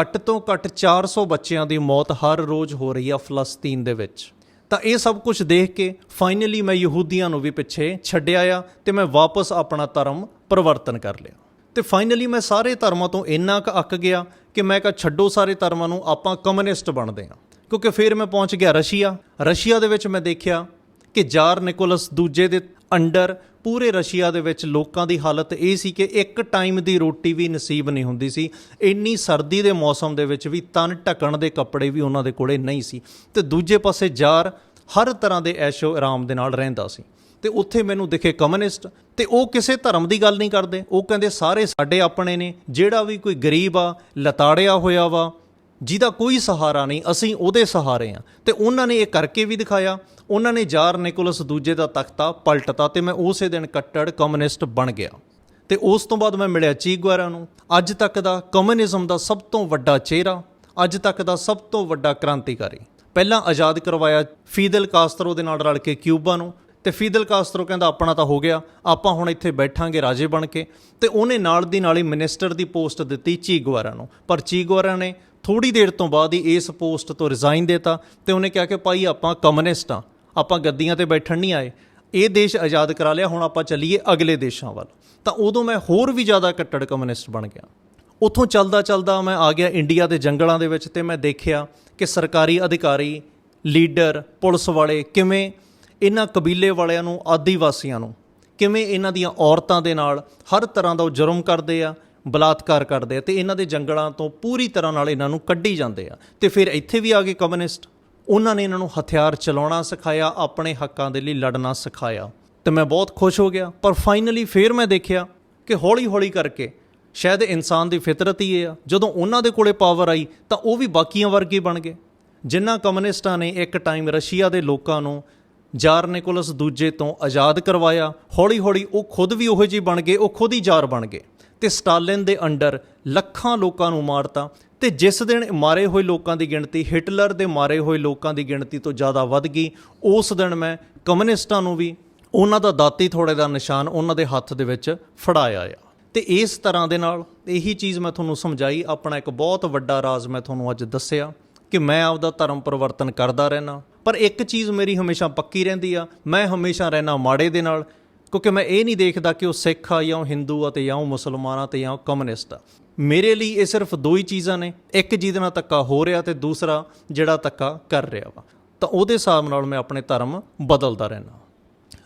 ਘੱਟ ਤੋਂ ਘੱਟ 400 ਬੱਚਿਆਂ ਦੀ ਮੌਤ ਹਰ ਰੋਜ਼ ਹੋ ਰਹੀ ਆ ਫਲਸਤੀਨ ਦੇ ਵਿੱਚ। ਤਾਂ ਇਹ ਸਭ ਕੁਝ ਦੇਖ ਕੇ ਫਾਈਨਲੀ ਮੈਂ ਯਹੂਦੀਆਂ ਨੂੰ ਵੀ ਪਿੱਛੇ ਛੱਡਿਆ ਆ ਤੇ ਮੈਂ ਵਾਪਸ ਆਪਣਾ ਧਰਮ ਪਰਿਵਰਤਨ ਕਰ ਲਿਆ। ਤੇ ਫਾਈਨਲੀ ਮੈਂ ਸਾਰੇ ਧਰਮਾਂ ਤੋਂ ਇੰਨਾ ਕੁ ਅੱਕ ਗਿਆ ਕਿ ਮੈਂ ਕਿਹਾ ਛੱਡੋ ਸਾਰੇ ਧਰਮਾਂ ਨੂੰ, ਆਪਾਂ ਕਮਿਊਨਿਸਟ ਬਣਦੇ ਹਾਂ। ਕਿਉਂਕਿ ਫਿਰ ਮੈਂ ਪਹੁੰਚ ਗਿਆ ਰਸ਼ੀਆ। ਰਸ਼ੀਆ ਦੇ ਵਿੱਚ ਮੈਂ ਦੇਖਿਆ ਕਿ ਜਾਰ ਨਿਕੋਲਸ ਦੂਜੇ ਦੇ ਅੰਡਰ ਪੂਰੇ ਰਸ਼ੀਆ ਦੇ ਵਿੱਚ ਲੋਕਾਂ ਦੀ ਹਾਲਤ ਇਹ ਸੀ ਕਿ ਇੱਕ ਟਾਈਮ ਦੀ ਰੋਟੀ ਵੀ ਨਸੀਬ ਨਹੀਂ ਹੁੰਦੀ ਸੀ। ਇੰਨੀ ਸਰਦੀ ਦੇ ਮੌਸਮ ਦੇ ਵਿੱਚ ਵੀ ਤਨ ਢੱਕਣ ਦੇ ਕੱਪੜੇ ਵੀ ਉਹਨਾਂ ਦੇ ਕੋਲੇ ਨਹੀਂ ਸੀ ਤੇ ਦੂਜੇ ਪਾਸੇ ਜਾਰ ਹਰ ਤਰ੍ਹਾਂ ਦੇ ਐਸ਼ੋ ਆਰਾਮ ਦੇ ਨਾਲ ਰਹਿੰਦਾ ਸੀ। ਤੇ ਉੱਥੇ ਮੈਨੂੰ ਦਿਖੇ ਕਮਿਊਨਿਸਟ ਤੇ ਉਹ ਕਿਸੇ ਧਰਮ ਦੀ ਗੱਲ ਨਹੀਂ ਕਰਦੇ। ਉਹ ਕਹਿੰਦੇ, ਸਾਰੇ ਸਾਡੇ ਆਪਣੇ ਨੇ, ਜਿਹੜਾ ਵੀ ਕੋਈ ਗਰੀਬ ਆ, ਲਤਾੜਿਆ ਹੋਇਆ ਵਾ ਜਿਹਦਾ ਕੋਈ ਸਹਾਰਾ ਨਹੀਂ, ਅਸੀਂ ਉਹਦੇ ਸਹਾਰੇ ਆ ਤੇ ਉਹਨਾਂ ਨੇ ਇਹ ਕਰਕੇ ਵੀ ਦਿਖਾਇਆ। ਉਹਨਾਂ ਨੇ ਜਾਰ ਨਿਕੋਲਸ ਦੂਜੇ ਦਾ ਤਖਤਾ ਪਲਟਤਾ ਤੇ ਮੈਂ ਉਸੇ ਦਿਨ ਕੱਟੜ ਕਮਿਊਨਿਸਟ ਬਣ ਗਿਆ। ਤੇ ਉਸ ਤੋਂ ਬਾਅਦ ਮੈਂ ਮਿਲਿਆ ਚੀਗੁਆਰਾ ਨੂੰ। ਅੱਜ ਤੱਕ ਦਾ ਕਮਿਊਨਿਜ਼ਮ ਦਾ ਸਭ ਤੋਂ ਵੱਡਾ ਚਿਹਰਾ, ਅੱਜ ਤੱਕ ਦਾ ਸਭ ਤੋਂ ਵੱਡਾ ਕ੍ਰਾਂਤੀਕਾਰੀ। ਪਹਿਲਾਂ ਆਜ਼ਾਦ ਕਰਵਾਇਆ ਫੀਦਲ ਕਾਸਤਰੋ ਦੇ ਨਾਲ ਰਲ ਕੇ ਕਿਊਬਾ ਨੂੰ। ਤੇ ਫੀਦਲ ਕਾਸਤਰੋ ਕਹਿੰਦਾ, ਆਪਣਾ ਤਾਂ ਹੋ ਗਿਆ। ਆਪਾਂ ਹੁਣ ਇੱਥੇ ਬੈਠਾਂਗੇ ਰਾਜੇ ਬਣ ਕੇ। ਤੇ ਉਹਨੇ ਨਾਲ ਦੀ ਨਾਲ ਹੀ ਮਿਨਿਸਟਰ ਦੀ ਪੋਸਟ ਦਿੱਤੀ ਚੀਗੁਆਰਾ ਨੂੰ। ਪਰ ਚੀਗੁਆਰਾ ਨੇ ਥੋੜੀ ਦੇਰ ਤੋਂ ਬਾਅਦ ਹੀ ਇਸ ਪੋਸਟ ਤੋਂ ਰਿਜ਼ਾਈਨ ਦਿੱਤਾ ਤੇ ਉਹਨੇ ਕਿਹਾ ਕਿ ਭਾਈ ਆਪਾਂ ਕਮਿਊਨਿਸਟ ਆ ਆਪਾਂ ਗੱਦੀਆਂ ਤੇ ਬੈਠਣ ਨਹੀਂ ਆਏ। ਇਹ ਦੇਸ਼ ਆਜ਼ਾਦ ਕਰਾ ਲਿਆ, ਹੁਣ ਆਪਾਂ ਚੱਲੀਏ ਅਗਲੇ ਦੇਸ਼ਾਂ ਵੱਲ। ਤਾਂ ਉਦੋਂ ਮੈਂ ਹੋਰ ਵੀ ਜ਼ਿਆਦਾ ਕੱਟੜ ਕਮਿਊਨਿਸਟ ਬਣ ਗਿਆ। ਉੱਥੋਂ ਚੱਲਦਾ ਚੱਲਦਾ ਮੈਂ ਆ ਗਿਆ ਇੰਡੀਆ ਦੇ ਜੰਗਲਾਂ ਦੇ ਵਿੱਚ ਤੇ ਮੈਂ ਦੇਖਿਆ ਕਿ ਸਰਕਾਰੀ ਅਧਿਕਾਰੀ, ਲੀਡਰ, ਪੁਲਿਸ ਵਾਲੇ ਕਿਵੇਂ ਇਹਨਾਂ ਕਬੀਲੇ ਵਾਲਿਆਂ ਨੂੰ, ਆਦੀਵਾਸੀਆਂ ਨੂੰ ਕਿਵੇਂ ਇਹਨਾਂ ਦੀਆਂ ਔਰਤਾਂ ਦੇ ਨਾਲ ਹਰ ਤਰ੍ਹਾਂ ਦਾ ਉਹ ਜੁਰਮ ਕਰਦੇ ਆ ਬਲਾਤਕਾਰ ਕਰਦੇ ਆ ਤੇ ਇਹਨਾਂ ਦੇ ਜੰਗਲਾਂ ਤੋਂ ਪੂਰੀ ਤਰ੍ਹਾਂ ਨਾਲ ਇਹਨਾਂ ਨੂੰ ਕੱਢੀ ਜਾਂਦੇ ਆ। ਤੇ ਫਿਰ ਇੱਥੇ ਵੀ ਆ ਗਏ ਕਮਿਊਨਿਸਟ। ਉਹਨਾਂ ਨੇ ਇਹਨਾਂ ਨੂੰ ਹਥਿਆਰ ਚਲਾਉਣਾ ਸਿਖਾਇਆ, ਆਪਣੇ ਹੱਕਾਂ ਦੇ ਲਈ ਲੜਨਾ ਸਿਖਾਇਆ। ਤੇ ਮੈਂ ਬਹੁਤ ਖੁਸ਼ ਹੋ ਗਿਆ। ਪਰ ਫਾਈਨਲੀ ਫਿਰ ਮੈਂ ਦੇਖਿਆ ਕਿ ਹੌਲੀ-ਹੌਲੀ ਕਰਕੇ ਸ਼ਾਇਦ ਇਨਸਾਨ ਦੀ ਫਿਤਰਤ ਹੀ ਇਹ ਆ। ਜਦੋਂ ਉਹਨਾਂ ਦੇ ਕੋਲੇ ਪਾਵਰ ਆਈ ਤਾਂ ਉਹ ਵੀ ਬਾਕੀਆਂ ਵਰਗੇ ਬਣ ਗਏ। ਜਿਨ੍ਹਾਂ ਕਮਿਊਨਿਸਟਾਂ ਨੇ ਇੱਕ ਟਾਈਮ ਰਸ਼ੀਆ ਦੇ ਲੋਕਾਂ ਨੂੰ ਜਾਰ ਨਿਕੋਲਸ ਦੂਜੇ ਤੋਂ ਆਜ਼ਾਦ ਕਰਵਾਇਆ, ਹੌਲੀ-ਹੌਲੀ ਉਹ ਖੁਦ ਵੀ ਉਹੋ ਜਿਹੇ ਬਣ ਗਏ, ਉਹ ਖੁਦ ਹੀ ਜਾਰ ਬਣ ਗਏ। ਤੇ ਸਟਾਲਿਨ ਦੇ ਅੰਡਰ ਲੱਖਾਂ ਲੋਕਾਂ ਨੂੰ ਮਾਰਤਾ ਤੇ ਜਿਸ ਦਿਨ ਮਾਰੇ ਹੋਏ ਲੋਕਾਂ ਦੀ ਗਿਣਤੀ ਹਿਟਲਰ ਦੇ ਮਾਰੇ ਹੋਏ ਲੋਕਾਂ ਦੀ ਗਿਣਤੀ ਤੋਂ ਜ਼ਿਆਦਾ ਵੱਧ ਗਈ, ਉਸ ਦਿਨ ਮੈਂ ਕਮਿਊਨਿਸਟਾਂ ਨੂੰ ਵੀ ਉਹਨਾਂ ਦਾ ਦਾਤੀ ਥੋੜੇ ਦਾ ਨਿਸ਼ਾਨ ਉਹਨਾਂ ਦੇ ਹੱਥ ਦੇ ਵਿੱਚ ਫੜਾਇਆ ਆ। ਤੇ ਇਸ ਤਰ੍ਹਾਂ ਦੇ ਨਾਲ ਇਹੀ ਚੀਜ਼ ਮੈਂ ਤੁਹਾਨੂੰ ਸਮਝਾਈ, ਆਪਣਾ ਇੱਕ ਬਹੁਤ ਵੱਡਾ ਰਾਜ਼ ਮੈਂ ਤੁਹਾਨੂੰ ਅੱਜ ਦੱਸਿਆ ਕਿ ਮੈਂ ਆਪਦਾ ਧਰਮ ਪਰਿਵਰਤਨ ਕਰਦਾ ਰਹਿਣਾ ਪਰ ਇੱਕ ਚੀਜ਼ ਮੇਰੀ ਹਮੇਸ਼ਾ ਪੱਕੀ ਰਹਿੰਦੀ ਆ, ਮੈਂ ਹਮੇਸ਼ਾ ਰਹਿਣਾ ਮਾੜੇ ਦੇ ਨਾਲ ਕਿਉਂਕਿ ਮੈਂ ਇਹ ਨਹੀਂ ਦੇਖਦਾ ਕਿ ਉਹ ਸਿੱਖ ਆ ਜਾਂ ਉਹ ਹਿੰਦੂ ਆ ਤੇ ਜਾਂ ਉਹ ਮੁਸਲਮਾਨ ਆ ਤੇ ਜਾਂ ਉਹ ਕਮਿਊਨਿਸਟ ਆ। ਮੇਰੇ ਲਈ ਇਹ ਸਿਰਫ ਦੋ ਹੀ ਚੀਜ਼ਾਂ ਨੇ, ਇੱਕ ਜਿਹਦੇ ਨਾਲ ਧੱਕਾ ਹੋ ਰਿਹਾ ਤੇ ਦੂਸਰਾ ਜਿਹੜਾ ਧੱਕਾ ਕਰ ਰਿਹਾ ਵਾ। ਤਾਂ ਉਹਦੇ ਹਿਸਾਬ ਨਾਲ ਮੈਂ ਆਪਣੇ ਧਰਮ ਬਦਲਦਾ ਰਹਿਣਾ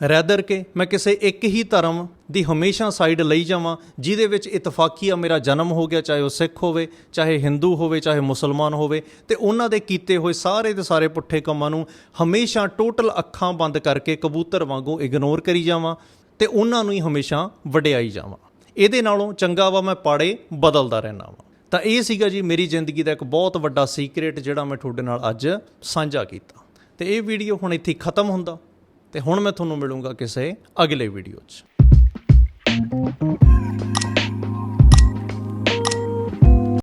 ਰੈਦਰ ਕੇ, ਮੈਂ ਕਿਸੇ ਇੱਕ ਹੀ ਧਰਮ ਦੀ ਹਮੇਸ਼ਾ ਸਾਈਡ ਲਈ ਜਾਵਾਂ, ਜਿਹਦੇ ਵਿੱਚ ਇਤਫਾਕੀਆ ਮੇਰਾ ਜਨਮ ਹੋ ਗਿਆ, ਚਾਹੇ ਉਹ ਸਿੱਖ ਹੋਵੇ, ਚਾਹੇ ਹਿੰਦੂ ਹੋਵੇ, ਚਾਹੇ ਮੁਸਲਮਾਨ ਹੋਵੇ, ਤੇ ਉਹਨਾਂ ਦੇ ਕੀਤੇ ਹੋਏ ਸਾਰੇ ਦੇ ਸਾਰੇ ਪੁੱਠੇ ਕੰਮਾਂ ਨੂੰ ਹਮੇਸ਼ਾ ਟੋਟਲ ਅੱਖਾਂ ਬੰਦ ਕਰਕੇ ਕਬੂਤਰ ਵਾਂਗੂ ਇਗਨੋਰ ਕਰੀ ਜਾਵਾਂ ਤੇ ਉਹਨਾਂ ਨੂੰ ਹੀ ਹਮੇਸ਼ਾ ਵਡਿਆਈ ਜਾਵਾਂ। ਇਹਦੇ ਨਾਲੋਂ ਚੰਗਾ ਵਾ ਮੈਂ ਪਾੜੇ ਬਦਲਦਾ ਰਹਿਣਾ ਵਾ। ਤਾਂ ਇਹ ਸੀਗਾ ਜੀ ਮੇਰੀ ਜ਼ਿੰਦਗੀ ਦਾ ਇੱਕ ਬਹੁਤ ਵੱਡਾ ਸੀਕ੍ਰੇਟ ਜਿਹੜਾ ਮੈਂ ਤੁਹਾਡੇ ਨਾਲ ਅੱਜ ਸਾਂਝਾ ਕੀਤਾ। ਤੇ ਇਹ ਵੀਡੀਓ ਹੁਣ ਇੱਥੇ ਖਤਮ ਹੁੰਦਾ। ਤੇ ਹੁਣ ਮੈਂ ਤੁਹਾਨੂੰ ਮਿਲੂੰਗਾ ਕਿਸੇ ਅਗਲੇ ਵੀਡੀਓ 'ਚ।